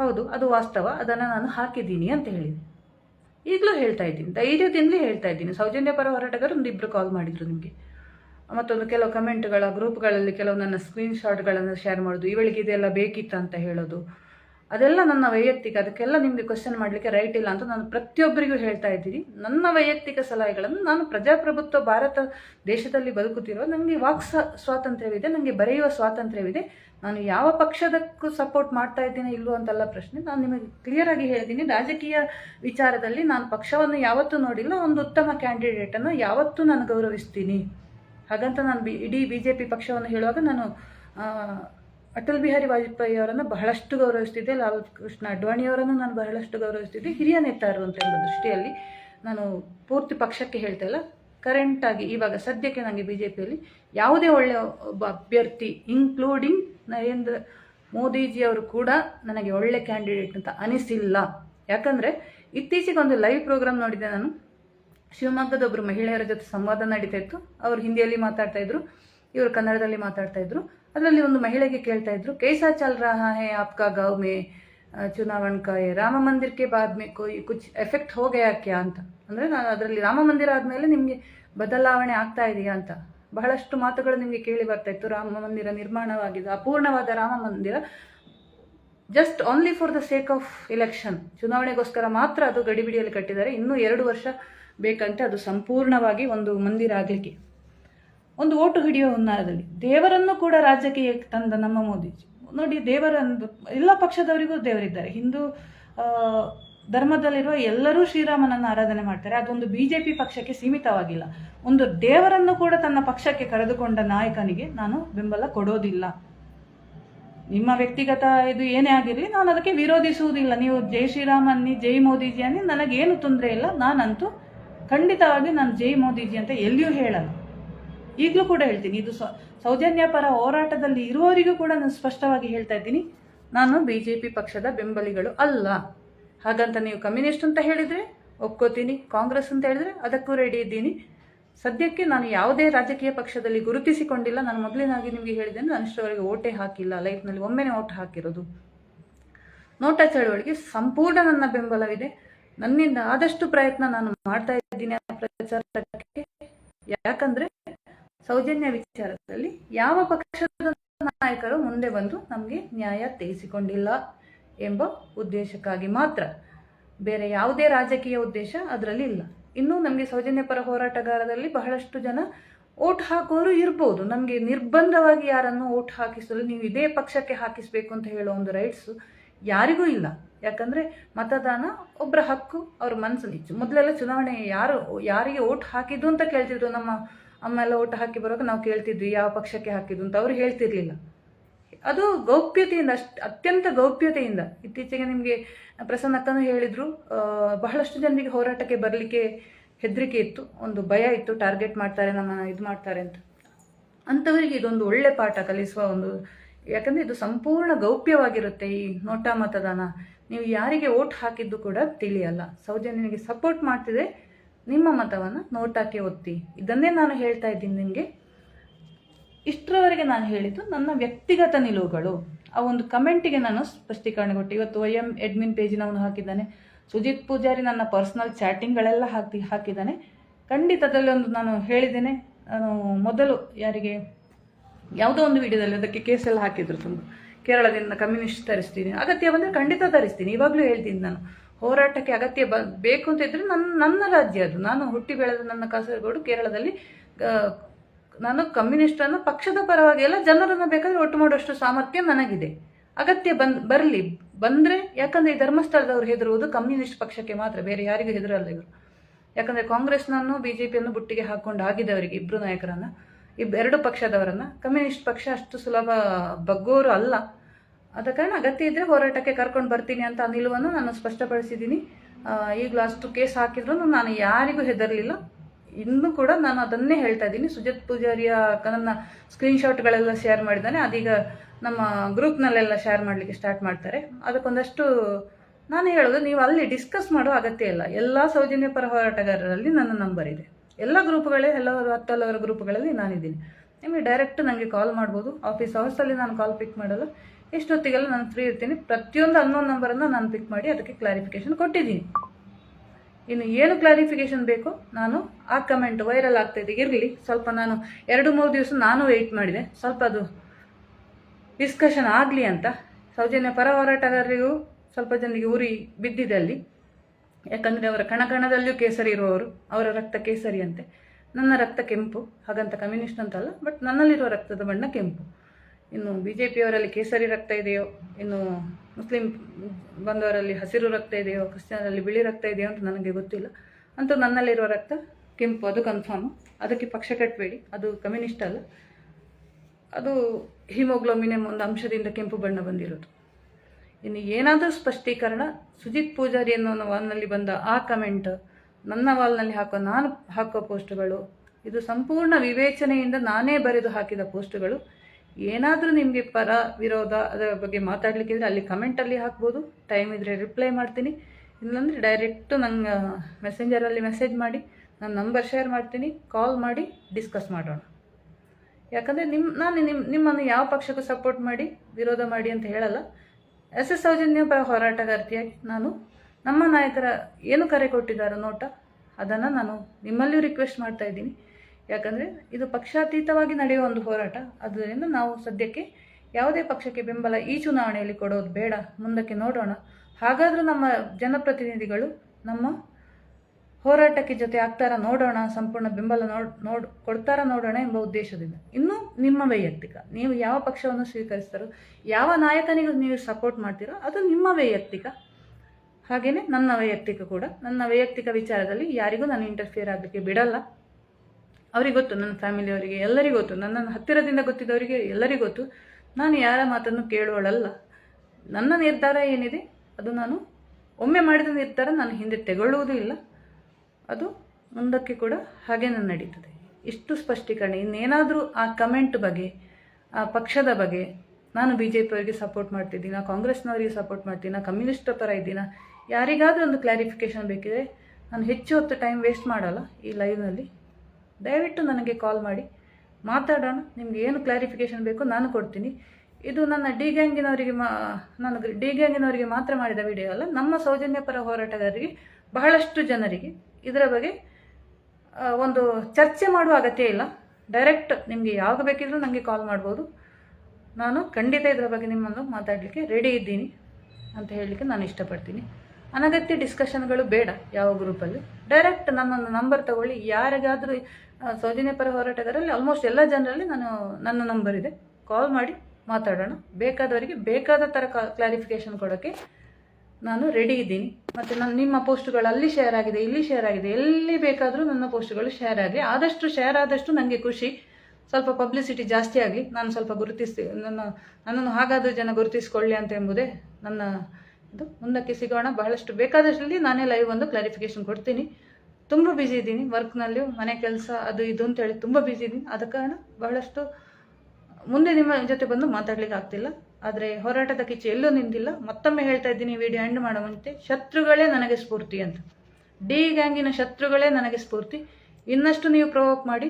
ಹೌದು, ಅದು ವಾಸ್ತವ, ಅದನ್ನು ನಾನು ಹಾಕಿದ್ದೀನಿ ಅಂತ ಹೇಳಿದೆ. ಈಗಲೂ ಹೇಳ್ತಾ ಇದ್ದೀನಿ. ಧೈರ್ಯದಿಂದಲೇ ಹೇಳ್ತಾ ಇದ್ದೀನಿ. ಸೌಜನ್ಯ ಪರ ಹೋರಾಟಗಾರರು ಒಂದಿಬ್ಬರು ಕಾಲ್ ಮಾಡಿದರು ನಿಮಗೆ. ಮತ್ತೊಂದು ಕೆಲವು ಕಮೆಂಟ್ಗಳ ಗ್ರೂಪ್ಗಳಲ್ಲಿ ಕೆಲವು ನನ್ನ ಸ್ಕ್ರೀನ್ ಶಾಟ್ಗಳನ್ನು ಶೇರ್ ಮಾಡೋದು. ಇವಳಿಗೆ ಇದೆಲ್ಲ ಬೇಕಿತ್ತು ಅಂತ ಹೇಳೋದು. ಅದೆಲ್ಲ ನನ್ನ ವೈಯಕ್ತಿಕ, ಅದಕ್ಕೆಲ್ಲ ನಿಮಗೆ ಕ್ವಶನ್ ಮಾಡಲಿಕ್ಕೆ ರೈಟ್ ಇಲ್ಲ ಅಂತ ನಾನು ಪ್ರತಿಯೊಬ್ಬರಿಗೂ ಹೇಳ್ತಾ ಇದ್ದೀನಿ. ನನ್ನ ವೈಯಕ್ತಿಕ ಸಲಹೆಗಳನ್ನು ನಾನು ಪ್ರಜಾಪ್ರಭುತ್ವ ಭಾರತ ದೇಶದಲ್ಲಿ ಬದುಕುತ್ತಿರುವ ನನಗೆ ವಾಕ್ ಸ್ವಾತಂತ್ರ್ಯವಿದೆ ನನಗೆ ಬರೆಯುವ ಸ್ವಾತಂತ್ರ್ಯವಿದೆ. ನಾನು ಯಾವ ಪಕ್ಷದಕ್ಕೂ ಸಪೋರ್ಟ್ ಮಾಡ್ತಾ ಇದ್ದೀನಿ ಇಲ್ವೋ ಅಂತಲ್ಲ ಪ್ರಶ್ನೆ ನಾನು ನಿಮಗೆ ಕ್ಲಿಯರ್ ಆಗಿ ಹೇಳಿದ್ದೀನಿ ರಾಜಕೀಯ ವಿಚಾರದಲ್ಲಿ ನಾನು ಪಕ್ಷವನ್ನು ಯಾವತ್ತೂ ನೋಡಿಲ್ಲ, ಒಂದು ಉತ್ತಮ ಕ್ಯಾಂಡಿಡೇಟನ್ನು ಯಾವತ್ತೂ ನಾನು ಗೌರವಿಸ್ತೀನಿ. ಹಾಗಂತ ನಾನು ಬಿ, ಇಡೀ ಬಿ ಜೆ ಪಿ ಪಕ್ಷವನ್ನು ಹೇಳುವಾಗ ನಾನು ಅಟಲ್ ಬಿಹಾರಿ ವಾಜಪೇಯಿ ಅವರನ್ನು ಬಹಳಷ್ಟು ಗೌರವಿಸ್ತಿದ್ದೆ, ಲಾಲ್ ಕೃಷ್ಣ ಅಡ್ವಾಣಿಯವರನ್ನು ನಾನು ಬಹಳಷ್ಟು ಗೌರವಿಸ್ತಿದ್ದೆ. ಹಿರಿಯ ನೇತಾರರು ಅಂತ ಎಂಬ ದೃಷ್ಟಿಯಲ್ಲಿ ನಾನು ಪೂರ್ತಿ ಪಕ್ಷಕ್ಕೆ ಹೇಳ್ತಾ ಇಲ್ಲ. ಕರೆಂಟಾಗಿ ಇವಾಗ ಸದ್ಯಕ್ಕೆ ನನಗೆ ಬಿ ಜೆ ಪಿಯಲ್ಲಿ ಯಾವುದೇ ಒಳ್ಳೆಯ ಒಬ್ಬ ಅಭ್ಯರ್ಥಿ ಇನ್ಕ್ಲೂಡಿಂಗ್ ನರೇಂದ್ರ ಮೋದಿಜಿಯವರು ಕೂಡ ನನಗೆ ಒಳ್ಳೆ ಕ್ಯಾಂಡಿಡೇಟ್ ಅಂತ ಅನಿಸಿಲ್ಲ. ಯಾಕಂದರೆ ಇತ್ತೀಚೆಗೆ ಒಂದು ಲೈವ್ ಪ್ರೋಗ್ರಾಮ್ ನೋಡಿದೆ ನಾನು. ಶಿವಮೊಗ್ಗದ ಒಬ್ಬರು ಮಹಿಳೆಯರ ಜೊತೆ ಸಂವಾದ ನಡೀತಾ ಇತ್ತು. ಅವರು ಹಿಂದಿಯಲ್ಲಿ ಮಾತಾಡ್ತಾ ಇದ್ರು. ಇವರು ಕನ್ನಡದಲ್ಲಿ ಮಾತಾಡ್ತಾ ಇದ್ರು. ಅದರಲ್ಲಿ ಒಂದು ಮಹಿಳೆಗೆ ಕೇಳ್ತಾ ಇದ್ರು, ಕೇಸಾ ಚಲ್ ರಹಾ ಹೇ ಆಪ್ಕಾ ಗಾವ್ ಮೇ ಚುನಾವಣ ಕಾಯೆ ರಾಮ ಮಂದಿರಕ್ಕೆ ಬಾದ್ ಮೇ ಕೊಯ್ ಕುಚ್ ಎಫೆಕ್ಟ್ ಹೋಗ್ಯಾ ಅಂತ. ಅಂದರೆ ನಾನು ಅದರಲ್ಲಿ ರಾಮ ಮಂದಿರ ಆದಮೇಲೆ ನಿಮಗೆ ಬದಲಾವಣೆ ಆಗ್ತಾ ಇದೆಯಾ ಅಂತ. ಬಹಳಷ್ಟು ಮಾತುಗಳು ನಿಮಗೆ ಕೇಳಿ ಬರ್ತಾ ಇತ್ತು. ರಾಮ ಮಂದಿರ ನಿರ್ಮಾಣವಾಗಿದೆ, ಅಪೂರ್ಣವಾದ Ram Mandir. Just only for the sake of election ಚುನಾವಣೆಗೋಸ್ಕರ ಮಾತ್ರ ಅದು ಗಡಿಬಿಡಿಯಲ್ಲಿ ಕಟ್ಟಿದ್ದಾರೆ. ಇನ್ನೂ ಎರಡು ವರ್ಷ ಬೇಕಂತೆ ಅದು ಸಂಪೂರ್ಣವಾಗಿ ಒಂದು ಮಂದಿರ ಆಗಲಿಕ್ಕೆ. ಒಂದು ಓಟು ಹಿಡಿಯುವ ಹುನ್ನಾರದಲ್ಲಿ. ದೇವರನ್ನು ಕೂಡ ರಾಜ್ಯಕ್ಕೆ ತಂದ ನಮ್ಮ ಮೋದಿಜಿ. ನೋಡಿ ದೇವರನ್ನು ಎಲ್ಲ ಪಕ್ಷದವರಿಗೂ ದೇವರಿದ್ದಾರೆ. ಹಿಂದೂ ಧರ್ಮದಲ್ಲಿರುವ ಎಲ್ಲರೂ ಶ್ರೀರಾಮನನ್ನು ಆರಾಧನೆ ಮಾಡ್ತಾರೆ. ಅದೊಂದು ಬಿ ಜೆ ಪಿ ಪಕ್ಷಕ್ಕೆ ಸೀಮಿತವಾಗಿಲ್ಲ. ಒಂದು ದೇವರನ್ನು ಕೂಡ ತನ್ನ ಪಕ್ಷಕ್ಕೆ ಕರೆದುಕೊಂಡ ನಾಯಕನಿಗೆ ನಾನು ಬೆಂಬಲ ಕೊಡೋದಿಲ್ಲ. ನಿಮ್ಮ ವ್ಯಕ್ತಿಗತ ಇದು ಏನೇ ಆಗಿರಲಿ, ನಾನು ಅದಕ್ಕೆ ವಿರೋಧಿಸುವುದಿಲ್ಲ. ನೀವು ಜೈ ಶ್ರೀರಾಮನ್ನಿ ಜೈ ಮೋದಿಜಿ ಅನ್ನಿ, ನನಗೇನು ತೊಂದರೆ ಇಲ್ಲ. ನಾನಂತೂ ಖಂಡಿತವಾಗಿ ನಾನು ಜೈ ಮೋದಿಜಿ ಅಂತ ಎಲ್ಲಿಯೂ ಹೇಳಲ್ಲ. ಈಗಲೂ ಕೂಡ ಹೇಳ್ತೀನಿ, ಇದು ಸೌಜನ್ಯ ಪರ ಹೋರಾಟದಲ್ಲಿ ಇರುವವರಿಗೂ ಕೂಡ ನಾನು ಸ್ಪಷ್ಟವಾಗಿ ಹೇಳ್ತಾ ಇದ್ದೀನಿ. ನಾನು ಬಿ ಜೆ ಪಿ ಪಕ್ಷದ ಬೆಂಬಲಿಗಳು ಅಲ್ಲ. ಹಾಗಂತ ನೀವು ಕಮ್ಯುನಿಸ್ಟ್ ಅಂತ ಹೇಳಿದರೆ ಒಪ್ಕೋತೀನಿ, ಕಾಂಗ್ರೆಸ್ ಅಂತ ಹೇಳಿದ್ರೆ ಅದಕ್ಕೂ ರೆಡಿ ಇದ್ದೀನಿ. ಸದ್ಯಕ್ಕೆ ನಾನು ಯಾವುದೇ ರಾಜಕೀಯ ಪಕ್ಷದಲ್ಲಿ ಗುರುತಿಸಿಕೊಂಡಿಲ್ಲ. ನಾನು ಮೊದಲಿನಾಗಿ ನಿಮಗೆ ಹೇಳಿದ್ದೇನೆ ನಾನು ಇಷ್ಟವರೆಗೆ ಓಟೇ ಹಾಕಿಲ್ಲ, ಲೈಫ್ನಲ್ಲಿ ಒಮ್ಮೆನೇ ಓಟ್ ಹಾಕಿರೋದು. ನೋಟ ಚಳವಳಿಗೆ ಸಂಪೂರ್ಣ ನನ್ನ ಬೆಂಬಲವಿದೆ. ನನ್ನಿಂದ ಆದಷ್ಟು ಪ್ರಯತ್ನ ನಾನು ಮಾಡ್ತಾ ಇದ್ದೀನಿ ಆ ಪ್ರಚಾರಕ್ಕೆ. ಯಾಕಂದ್ರೆ ಸೌಜನ್ಯ ವಿಚಾರದಲ್ಲಿ ಯಾವ ಪಕ್ಷದ ನಾಯಕರು ಮುಂದೆ ಬಂದು ನಮಗೆ ನ್ಯಾಯ ತೆಗೆಸಿಕೊಂಡಿಲ್ಲ ಎಂಬ ಉದ್ದೇಶಕ್ಕಾಗಿ ಮಾತ್ರ. ಬೇರೆ ಯಾವುದೇ ರಾಜಕೀಯ ಉದ್ದೇಶ ಅದರಲ್ಲಿ ಇಲ್ಲ. ಇನ್ನೂ ನಮಗೆ ಸೌಜನ್ಯ ಪರ ಹೋರಾಟಗಾರರಲ್ಲಿ ಬಹಳಷ್ಟು ಜನ ಓಟ್ ಹಾಕೋರು ಇರ್ಬೋದು. ನಮಗೆ ನಿರ್ಬಂಧವಾಗಿ ಯಾರನ್ನು ಓಟ್ ಹಾಕಿಸಲು ನೀವು ಇದೇ ಪಕ್ಷಕ್ಕೆ ಹಾಕಿಸಬೇಕು ಅಂತ ಹೇಳೋ ಒಂದು ರೈಟ್ಸ್ ಯಾರಿಗೂ ಇಲ್ಲ. ಯಾಕಂದರೆ ಮತದಾನ ಒಬ್ಬರ ಹಕ್ಕು ಅವ್ರ ಮನಸ್ಸು ನಿಚ್ಚು ಮೊದಲೆಲ್ಲ ಚುನಾವಣೆ ಯಾರು, ಯಾರಿಗೆ ಓಟ್ ಹಾಕಿದ್ದು ಅಂತ ಕೇಳ್ತಿದ್ರು ನಮ್ಮ ಓಟ ಓಟ್ ಹಾಕಿ ಬರುವಾಗ ನಾವು ಕೇಳ್ತಿದ್ವಿ, ಯಾವ ಪಕ್ಷಕ್ಕೆ ಹಾಕಿದ್ದು ಅಂತ. ಅವ್ರು ಹೇಳ್ತಿರ್ಲಿಲ್ಲ. ಅದು ಗೌಪ್ಯತೆಯಿಂದ, ಅಷ್ಟು ಅತ್ಯಂತ ಗೌಪ್ಯತೆಯಿಂದ. ಇತ್ತೀಚೆಗೆ ನಿಮಗೆ ಪ್ರಸನ್ನ ಅಕ್ಕನೂ ಹೇಳಿದರು ಬಹಳಷ್ಟು ಜನರಿಗೆ ಹೋರಾಟಕ್ಕೆ ಬರಲಿಕ್ಕೆ ಹೆದರಿಕೆ ಇತ್ತು. ಒಂದು ಭಯ ಇತ್ತು, ಟಾರ್ಗೆಟ್ ಮಾಡ್ತಾರೆ ನಮ್ಮನ್ನು ಇದು ಮಾಡ್ತಾರೆ ಅಂತ. ಅಂಥವರಿಗೆ ಇದೊಂದು ಒಳ್ಳೆ ಪಾಠ ಕಲಿಸುವ ಒಂದು, ಯಾಕಂದರೆ ಇದು ಸಂಪೂರ್ಣ ಗೌಪ್ಯವಾಗಿರುತ್ತೆ ಈ ನೋಟಾ ಮತದಾನ. ನೀವು ಯಾರಿಗೆ ಓಟ್ ಹಾಕಿದ್ದು ಕೂಡ ತಿಳಿಯಲ್ಲ. ಸೌಜನ್ಯನಿಗೆ ಸಪೋರ್ಟ್ ಮಾಡ್ತಿದೆ ನಿಮ್ಮ ಮತವನ್ನು ನೋಟಾಕಿ ಒತ್ತಿ. ಇದನ್ನೇ ನಾನು ಹೇಳ್ತಾ ಇದ್ದೀನಿ ನಿಮಗೆ. ಇಷ್ಟರವರೆಗೆ ನಾನು ಹೇಳಿದ್ದು ನನ್ನ ವ್ಯಕ್ತಿಗತ ನಿಲುವುಗಳು. ಆ ಒಂದು ಕಮೆಂಟಿಗೆ ನಾನು ಸ್ಪಷ್ಟೀಕರಣ ಕೊಟ್ಟೆ ಇವತ್ತು ವೈ ಎಂ ಅಡ್ಮಿನ್ ಪೇಜಿನವನು ಹಾಕಿದ್ದಾನೆ. ಸುಜಿತ್ ಪೂಜಾರಿ ನನ್ನ ಪರ್ಸ್ನಲ್ ಚಾಟಿಂಗ್ಗಳೆಲ್ಲ ಹಾಕಿ, ಹಾಕಿದ್ದಾನೆ. ಖಂಡಿತ ಅದರಲ್ಲಿ ಒಂದು ನಾನು ಹೇಳಿದ್ದೇನೆ. ನಾನು ಮೊದಲು ಯಾರಿಗೆ ಯಾವುದೋ ಒಂದು ವಿಡಿಯೋದಲ್ಲಿ ಅದಕ್ಕೆ ಕೇಸೆಲ್ಲ ಹಾಕಿದ್ರು ತುಂಬ. ಕೇರಳದಿಂದ ಕಮ್ಯುನಿಸ್ಟ್ ತರಿಸ್ತೀನಿ. ಅಗತ್ಯ ಬಂದರೆ ಖಂಡಿತ ತರಿಸ್ತೀನಿ. ಇವಾಗಲೂ ಹೇಳ್ತೀನಿ ನಾನು. ಹೋರಾಟಕ್ಕೆ ಅಗತ್ಯ ಬ, ಬೇಕು ಅಂತ ಇದ್ದರೆ ನನ್ನ ನನ್ನ ರಾಜ್ಯ ಅದು. ನಾನು ಹುಟ್ಟಿ ಬೆಳೆದ ನನ್ನ ಕಾಸರಗೋಡು ಕೇರಳದಲ್ಲಿ ನಾನು ಕಮ್ಯುನಿಸ್ಟನ್ನು ಪಕ್ಷದ ಪರವಾಗಿ ಎಲ್ಲ ಜನರನ್ನು ಬೇಕಾದರೆ ಒಟ್ಟು ಮಾಡುವಷ್ಟು ಸಾಮರ್ಥ್ಯ ನನಗಿದೆ. ಅಗತ್ಯ ಬಂದ್, ಬರಲಿ. ಬಂದರೆ, ಯಾಕಂದರೆ ಈ ಧರ್ಮಸ್ಥಳದವರು ಹೆದರುವುದು ಕಮ್ಯುನಿಸ್ಟ್ ಪಕ್ಷಕ್ಕೆ ಮಾತ್ರ, ಬೇರೆ ಯಾರಿಗೂ ಹೆದರಲ್ಲ ಇವರು. ಯಾಕಂದರೆ ಕಾಂಗ್ರೆಸ್ನನ್ನು ಬಿ ಜೆ ಪಿಯನ್ನು ಬುಟ್ಟಿಗೆ ಹಾಕೊಂಡು ಆಗಿದ್ದವರಿಗೆ ಇಬ್ಬರು ನಾಯಕರನ್ನು, ಇಬ್, ಎರಡು ಪಕ್ಷದವರನ್ನು. ಕಮ್ಯುನಿಸ್ಟ್ ಪಕ್ಷ ಅಷ್ಟು ಸುಲಭ, ಬಗ್ಗೋರು ಅಲ್ಲ. ಆದ ಕಾರಣ ಅಗತ್ಯ ಇದ್ದರೆ ಹೋರಾಟಕ್ಕೆ ಕರ್ಕೊಂಡು ಬರ್ತೀನಿ ಅಂತ ನಿಲುವನ್ನು ನಾನು ಸ್ಪಷ್ಟಪಡಿಸಿದ್ದೀನಿ. ಈಗಲೂ ಅಷ್ಟು ಕೇಸ್ ಹಾಕಿದ್ರು ನಾನು ಯಾರಿಗೂ ಹೆದರಲಿಲ್ಲ. ಇನ್ನೂ ಕೂಡ ನಾನು ಅದನ್ನೇ ಹೇಳ್ತಾ ಇದ್ದೀನಿ. ಸುಜಿತ್ ಪೂಜಾರಿಯ ನನ್ನ ಸ್ಕ್ರೀನ್ಶಾಟ್ಗಳೆಲ್ಲ ಶೇರ್ ಮಾಡಿದ್ದಾನೆ. ಅದೀಗ ನಮ್ಮ ಗ್ರೂಪ್ನಲ್ಲೆಲ್ಲ ಶೇರ್ ಮಾಡಲಿಕ್ಕೆ ಸ್ಟಾರ್ಟ್ ಮಾಡ್ತಾರೆ. ಅದಕ್ಕೊಂದಷ್ಟು ನಾನು ಹೇಳೋದು, ನೀವು ಅಲ್ಲಿ ಡಿಸ್ಕಸ್ ಮಾಡೋ ಅಗತ್ಯ ಇಲ್ಲ. ಎಲ್ಲ ಸೌಜನ್ಯ ಪರ ಹೋರಾಟಗಾರರಲ್ಲಿ ನನ್ನ ನಂಬರ್ ಇದೆ. ಎಲ್ಲ ಗ್ರೂಪ್ಗಳೇ ಹಲವರು ಹತ್ತಲ್ಲವರ ಗ್ರೂಪ್ಗಳಲ್ಲಿ ನಾನಿದ್ದೀನಿ. ನಿಮಗೆ ಡೈರೆಕ್ಟ್ ನನಗೆ ಕಾಲ್ ಮಾಡ್ಬೋದು. ಆಫೀಸ್ ಅವರ್ಸಲ್ಲಿ ನಾನು ಕಾಲ್ ಪಿಕ್ ಮಾಡಲ್ಲ. ಎಷ್ಟೊತ್ತಿಗೆಲ್ಲ ನಾನು ಫ್ರೀ ಇರ್ತೀನಿ. ಪ್ರತಿಯೊಂದು ಅನ್ನೋನ್ ನಂಬರನ್ನು ನಾನು ಪಿಕ್ ಮಾಡಿ ಅದಕ್ಕೆ ಕ್ಲಾರಿಫಿಕೇಶನ್ ಕೊಟ್ಟಿದ್ದೀನಿ. ಇನ್ನು ಏನು ಕ್ಲಾರಿಫಿಕೇಶನ್ ಬೇಕು? ನಾನು ಆ ಕಮೆಂಟ್ ವೈರಲ್ ಆಗ್ತಾಯಿದೆ ಇರಲಿ. ಸ್ವಲ್ಪ ನಾನು ಎರಡು ಮೂರು ದಿವಸ ನಾನು ವೆಯ್ಟ್ ಮಾಡಿದೆ. ಸ್ವಲ್ಪ ಅದು ಡಿಸ್ಕಷನ್ ಆಗಲಿ ಅಂತ. ಸೌಜನ್ಯ ಪರ ಹೋರಾಟಗಾರರಿಗೂ ಸ್ವಲ್ಪ ಜನರಿಗೆ ಉರಿ ಬಿದ್ದಿದೆ ಅಲ್ಲಿ. ಯಾಕಂದರೆ ಅವರ ಕಣಕಣದಲ್ಲಿಯೂ ಕೇಸರಿ ಇರುವವರು. ಅವರ ರಕ್ತ ಕೇಸರಿ ಅಂತೆ. ನನ್ನ ರಕ್ತ ಕೆಂಪು. ಹಾಗಂತ ಕಮ್ಯುನಿಸ್ಟ್ ಅಂತಲ್ಲ ಬಟ್ ನನ್ನಲ್ಲಿರುವ ರಕ್ತದ ಬಣ್ಣ ಕೆಂಪು. ಇನ್ನು ಬಿ ಜೆ ಪಿಯವರಲ್ಲಿ ಕೇಸರಿ ರಕ್ತ ಇದೆಯೋ, ಇನ್ನು ಮುಸ್ಲಿಂ ಬಂದವರಲ್ಲಿ ಹಸಿರು ರಕ್ತ ಇದೆಯೋ, ಕ್ರಿಶ್ಚಿಯನರಲ್ಲಿ ಬಿಳಿ ರಕ್ತ ಇದೆಯೋ ಅಂತ ನನಗೆ ಗೊತ್ತಿಲ್ಲ. ಅಂತೂ ನನ್ನಲ್ಲಿರುವ ರಕ್ತ ಕೆಂಪು, ಅದು ಕನ್ಫರ್ಮು ಅದಕ್ಕೆ ಪಕ್ಷ ಕಟ್ಟಬೇಡಿ ಅದು ಕಮ್ಯುನಿಸ್ಟ್ ಅಲ್ಲ. ಅದು ಹಿಮೋಗ್ಲೋಮಿನಿಯಮ್ ಒಂದು ಅಂಶದಿಂದ ಕೆಂಪು ಬಣ್ಣ ಬಂದಿರೋದು. ಇನ್ನು ಏನಾದರೂ ಸ್ಪಷ್ಟೀಕರಣ, ಸುಜಿತ್ ಪೂಜಾರಿ ಅನ್ನೋ ವಾಲ್ನಲ್ಲಿ ಬಂದ ಆ ಕಮೆಂಟ್ ನನ್ನ ವಾಲ್ನಲ್ಲಿ ಹಾಕೋ, ನಾನು ಹಾಕೋ ಪೋಸ್ಟ್ಗಳು ಇದು ಸಂಪೂರ್ಣ ವಿವೇಚನೆಯಿಂದ ನಾನೇ ಬರೆದು ಹಾಕಿದ ಪೋಸ್ಟ್ಗಳು ಏನಾದರೂ ನಿಮಗೆ ಪರ ವಿರೋಧ ಅದರ ಬಗ್ಗೆ ಮಾತಾಡಲಿಕ್ಕಿದ್ರೆ ಅಲ್ಲಿ ಕಮೆಂಟಲ್ಲಿ ಹಾಕ್ಬೋದು. ಟೈಮ್ ಇದ್ದರೆ ರಿಪ್ಲೈ ಮಾಡ್ತೀನಿ. ಇಲ್ಲಾಂದರೆ ಡೈರೆಕ್ಟು ನಂಗೆ ಮೆಸೆಂಜರಲ್ಲಿ ಮೆಸೇಜ್ ಮಾಡಿ ನನ್ನ ನಂಬರ್ ಶೇರ್ ಮಾಡ್ತೀನಿ ಕಾಲ್ ಮಾಡಿ ಡಿಸ್ಕಸ್ ಮಾಡೋಣ. ಯಾಕಂದರೆ ನಿಮ್ಮ ನಾನು ನಿಮ್ಮ ನಿಮ್ಮನ್ನು ಯಾವ ಪಕ್ಷಕ್ಕೂ ಸಪೋರ್ಟ್ ಮಾಡಿ, ವಿರೋಧ ಮಾಡಿ ಅಂತ ಹೇಳಲ್ಲ. ಎಸ್ ಎಸ್ ಸೌಜನ್ಯ ಪರ ಹೋರಾಟಗಾರ್ತಿಯಾಗಿ ನಾನು ನಮ್ಮ ನಾಯಕರ ಏನು ಕರೆ ಕೊಟ್ಟಿದ್ದಾರೋ ನೋಟ, ಅದನ್ನು ನಾನು ನಿಮ್ಮಲ್ಲಿಯೂ ರಿಕ್ವೆಸ್ಟ್ ಮಾಡ್ತಾ ಇದ್ದೀನಿ. ಯಾಕಂದರೆ ಇದು ಪಕ್ಷಾತೀತವಾಗಿ ನಡೆಯುವ ಒಂದು ಹೋರಾಟ. ಆದ್ದರಿಂದ ನಾವು ಸದ್ಯಕ್ಕೆ ಯಾವುದೇ ಪಕ್ಷಕ್ಕೆ ಬೆಂಬಲ ಈ ಚುನಾವಣೆಯಲ್ಲಿ ಕೊಡೋದು ಬೇಡ. ಮುಂದಕ್ಕೆ ನೋಡೋಣ. ಹಾಗಾದರೂ ನಮ್ಮ ಜನಪ್ರತಿನಿಧಿಗಳು ನಮ್ಮ ಹೋರಾಟಕ್ಕೆ ಜೊತೆ ಆಗ್ತಾರಾ ನೋಡೋಣ, ಸಂಪೂರ್ಣ ಬೆಂಬಲ ನೋಡ್ ನೋಡ್, ಕೊಡ್ತಾರಾ ನೋಡೋಣ ಎಂಬ ಉದ್ದೇಶದಿಂದ. ಇನ್ನು ನಿಮ್ಮ ವೈಯಕ್ತಿಕ. ನೀವು ಯಾವ ಪಕ್ಷವನ್ನು ಸ್ವೀಕರಿಸ್ತಾರೋ, ಯಾವ ನಾಯಕನಿಗೂ ನೀವು ಸಪೋರ್ಟ್ ಮಾಡ್ತೀರೋ, ಅದು ನಿಮ್ಮ ವೈಯಕ್ತಿಕ. ಹಾಗೆಯೇ ನನ್ನ ವೈಯಕ್ತಿಕ ಕೂಡ. ನನ್ನ ವೈಯಕ್ತಿಕ ವಿಚಾರದಲ್ಲಿ ಯಾರಿಗೂ ನಾನು ಇಂಟರ್ಫಿಯರ್ ಆಗಲಿಕ್ಕೆ ಬಿಡಲ್ಲ. ಅವ್ರಿಗೆ ಗೊತ್ತು, ನನ್ನ ಫ್ಯಾಮಿಲಿಯವರಿಗೆ ಎಲ್ಲರಿಗೂ ಗೊತ್ತು. ನನ್ನನ್ನು ಹತ್ತಿರದಿಂದ ಗೊತ್ತಿದ್ದವರಿಗೆ ಎಲ್ಲರಿಗೂ ಗೊತ್ತು. ನಾನು ಯಾರ ಮಾತನ್ನು ಕೇಳುವಳಲ್ಲ. ನನ್ನ ನಿರ್ಧಾರ ಏನಿದೆ, ಅದು ನಾನು ಒಮ್ಮೆ ಮಾಡಿದ ನಿರ್ಧಾರ ನಾನು ಹಿಂದೆ ತೆಗೊಳ್ಳುವುದೂ ಇಲ್ಲ. ಅದು ಮುಂದಕ್ಕೆ ಕೂಡ ಹಾಗೇನೆ ನಡೀತದೆ. ಇಷ್ಟು ಸ್ಪಷ್ಟೀಕರಣ. ಇನ್ನೇನಾದರೂ ಆ ಕಮೆಂಟ್ ಬಗ್ಗೆ, ಆ ಪಕ್ಷದ ಬಗ್ಗೆ ನಾನು ಬಿ ಜೆ ಪಿಯವರಿಗೆ ಸಪೋರ್ಟ್ ಮಾಡ್ತಿದ್ದೀನ ಕಾಂಗ್ರೆಸ್ನವರಿಗೆ ಸಪೋರ್ಟ್ ಮಾಡ್ತೀನ ಕಮ್ಯುನಿಸ್ಟ್ ಪರ ಇದ್ದೀನ ಯಾರಿಗಾದರೂ ಒಂದು ಕ್ಲಾರಿಫಿಕೇಷನ್ ಬೇಕಿದ್ರೆ ನಾನು ಹೆಚ್ಚು ಹೊತ್ತು ಟೈಮ್ ವೇಸ್ಟ್ ಮಾಡಲ್ಲ ಈ ಲೈವ್ನಲ್ಲಿ ದಯವಿಟ್ಟು ನನಗೆ ಕಾಲ್ ಮಾಡಿ. ಮಾತಾಡೋಣ, ನಿಮಗೆ ಏನು ಕ್ಲಾರಿಫಿಕೇಷನ್ ಬೇಕು ನಾನು ಕೊಡ್ತೀನಿ. ಇದು ನನ್ನ ಡಿ ಗ್ಯಾಂಗಿನವರಿಗೆ ಮಾ ನಾನು ಡಿ ಗ್ಯಾಂಗಿನವರಿಗೆ ಮಾತ್ರ ಮಾಡಿದ ವಿಡಿಯೋ ಅಲ್ಲ, ನಮ್ಮ ಸೌಜನ್ಯ ಪರ ಹೋರಾಟಗಾರರಿಗೆ, ಬಹಳಷ್ಟು ಜನರಿಗೆ ಇದರ ಬಗ್ಗೆ ಒಂದು ಚರ್ಚೆ ಮಾಡುವ ಅಗತ್ಯ ಇಲ್ಲ. ಡೈರೆಕ್ಟ್ ನಿಮಗೆ ಯಾವಾಗ ಬೇಕಿದ್ರೂ ನನಗೆ ಕಾಲ್ ಮಾಡ್ಬೋದು. ನಾನು ಖಂಡಿತ ಇದರ ಬಗ್ಗೆ ನಿಮ್ಮನ್ನು ಮಾತಾಡಲಿಕ್ಕೆ ರೆಡಿ ಇದ್ದೀನಿ ಅಂತ ಹೇಳಲಿಕ್ಕೆ ನಾನು ಇಷ್ಟಪಡ್ತೀನಿ. ಅನಗತ್ಯ ಡಿಸ್ಕಷನ್ಗಳು ಬೇಡ ಯಾವ ಗ್ರೂಪಲ್ಲಿ ಡೈರೆಕ್ಟ್ ನನ್ನೊಂದು ನಂಬರ್ ತಗೊಳ್ಳಿ. ಯಾರಿಗಾದರೂ ಸೌಜನ್ಯ ಪರ ಹೋರಾಟಗಾರಲ್ಲಿ ಆಲ್ಮೋಸ್ಟ್ ಎಲ್ಲ ಜನರಲ್ಲಿ ನಾನು, ನನ್ನ ನಂಬರ್ ಇದೆ. ಕಾಲ್ ಮಾಡಿ ಮಾತಾಡೋಣ. ಬೇಕಾದವರಿಗೆ ಬೇಕಾದ ಥರ ಕ್ಲಾರಿಫಿಕೇಷನ್ ಕೊಡೋಕ್ಕೆ ನಾನು ರೆಡಿ ಇದ್ದೀನಿ. ಮತ್ತು ನನ್ನ ನಿಮ್ಮ ಪೋಸ್ಟ್ಗಳು ಅಲ್ಲಿ ಶೇರ್ ಆಗಿದೆ, ಇಲ್ಲಿ ಶೇರ್ ಆಗಿದೆ, ಎಲ್ಲಿ ಬೇಕಾದರೂ ನನ್ನ ಪೋಸ್ಟ್ಗಳು ಶೇರ್ ಆಗಲಿ. ಆದಷ್ಟು ಶೇರ್ ಆದಷ್ಟು ನನಗೆ ಖುಷಿ. ಸ್ವಲ್ಪ ಪಬ್ಲಿಸಿಟಿ ಜಾಸ್ತಿ ಆಗಲಿ. ನಾನು ಸ್ವಲ್ಪ ಗುರುತಿಸ್ತೀನಿ ನನ್ನ, ನನ್ನನ್ನು ಹಾಗಾದರೂ ಜನ ಗುರುತಿಸ್ಕೊಳ್ಳಿ ಅಂತ ಎಂಬುದೇ ನನ್ನ ಇದು ಮುಂದಕ್ಕೆ ಸಿಗೋಣ. ಬಹಳಷ್ಟು ಬೇಕಾದಷ್ಟರಲ್ಲಿ ನಾನೇ ಲೈವ್ ಒಂದು ಕ್ಲಾರಿಫಿಕೇಶನ್ ಕೊಡ್ತೀನಿ. ತುಂಬ ಬ್ಯುಸಿ ಇದ್ದೀನಿ. ವರ್ಕ್ನಲ್ಲಿಯೂ ಮನೆ ಕೆಲಸ, ಅದು ಇದು ಅಂತೇಳಿ ತುಂಬ ಬ್ಯುಸಿ ಇದ್ದೀನಿ. ಆದ ಕಾರಣ ಬಹಳಷ್ಟು ಮುಂದೆ ನಿಮ್ಮ ಜೊತೆ ಬಂದು ಮಾತಾಡ್ಲಿಕ್ಕೆ ಆಗ್ತಿಲ್ಲ. ಆದರೆ ಹೋರಾಟದ ಕಿಚ್ಚು ಎಲ್ಲೂ ನಿಂತಿಲ್ಲ. ಮತ್ತೊಮ್ಮೆ ಹೇಳ್ತಾ ಇದ್ದೀನಿ ವಿಡಿಯೋ ಎಂಡ್ ಮಾಡೋ ಮುಂಚೆ ಶತ್ರುಗಳೇ ನನಗೆ ಸ್ಫೂರ್ತಿ ಅಂತ. ಡಿ ಗ್ಯಾಂಗಿನ ಶತ್ರುಗಳೇ ನನಗೆ ಸ್ಫೂರ್ತಿ. ಇನ್ನಷ್ಟು ನೀವು ಪ್ರವೋಕ್ ಮಾಡಿ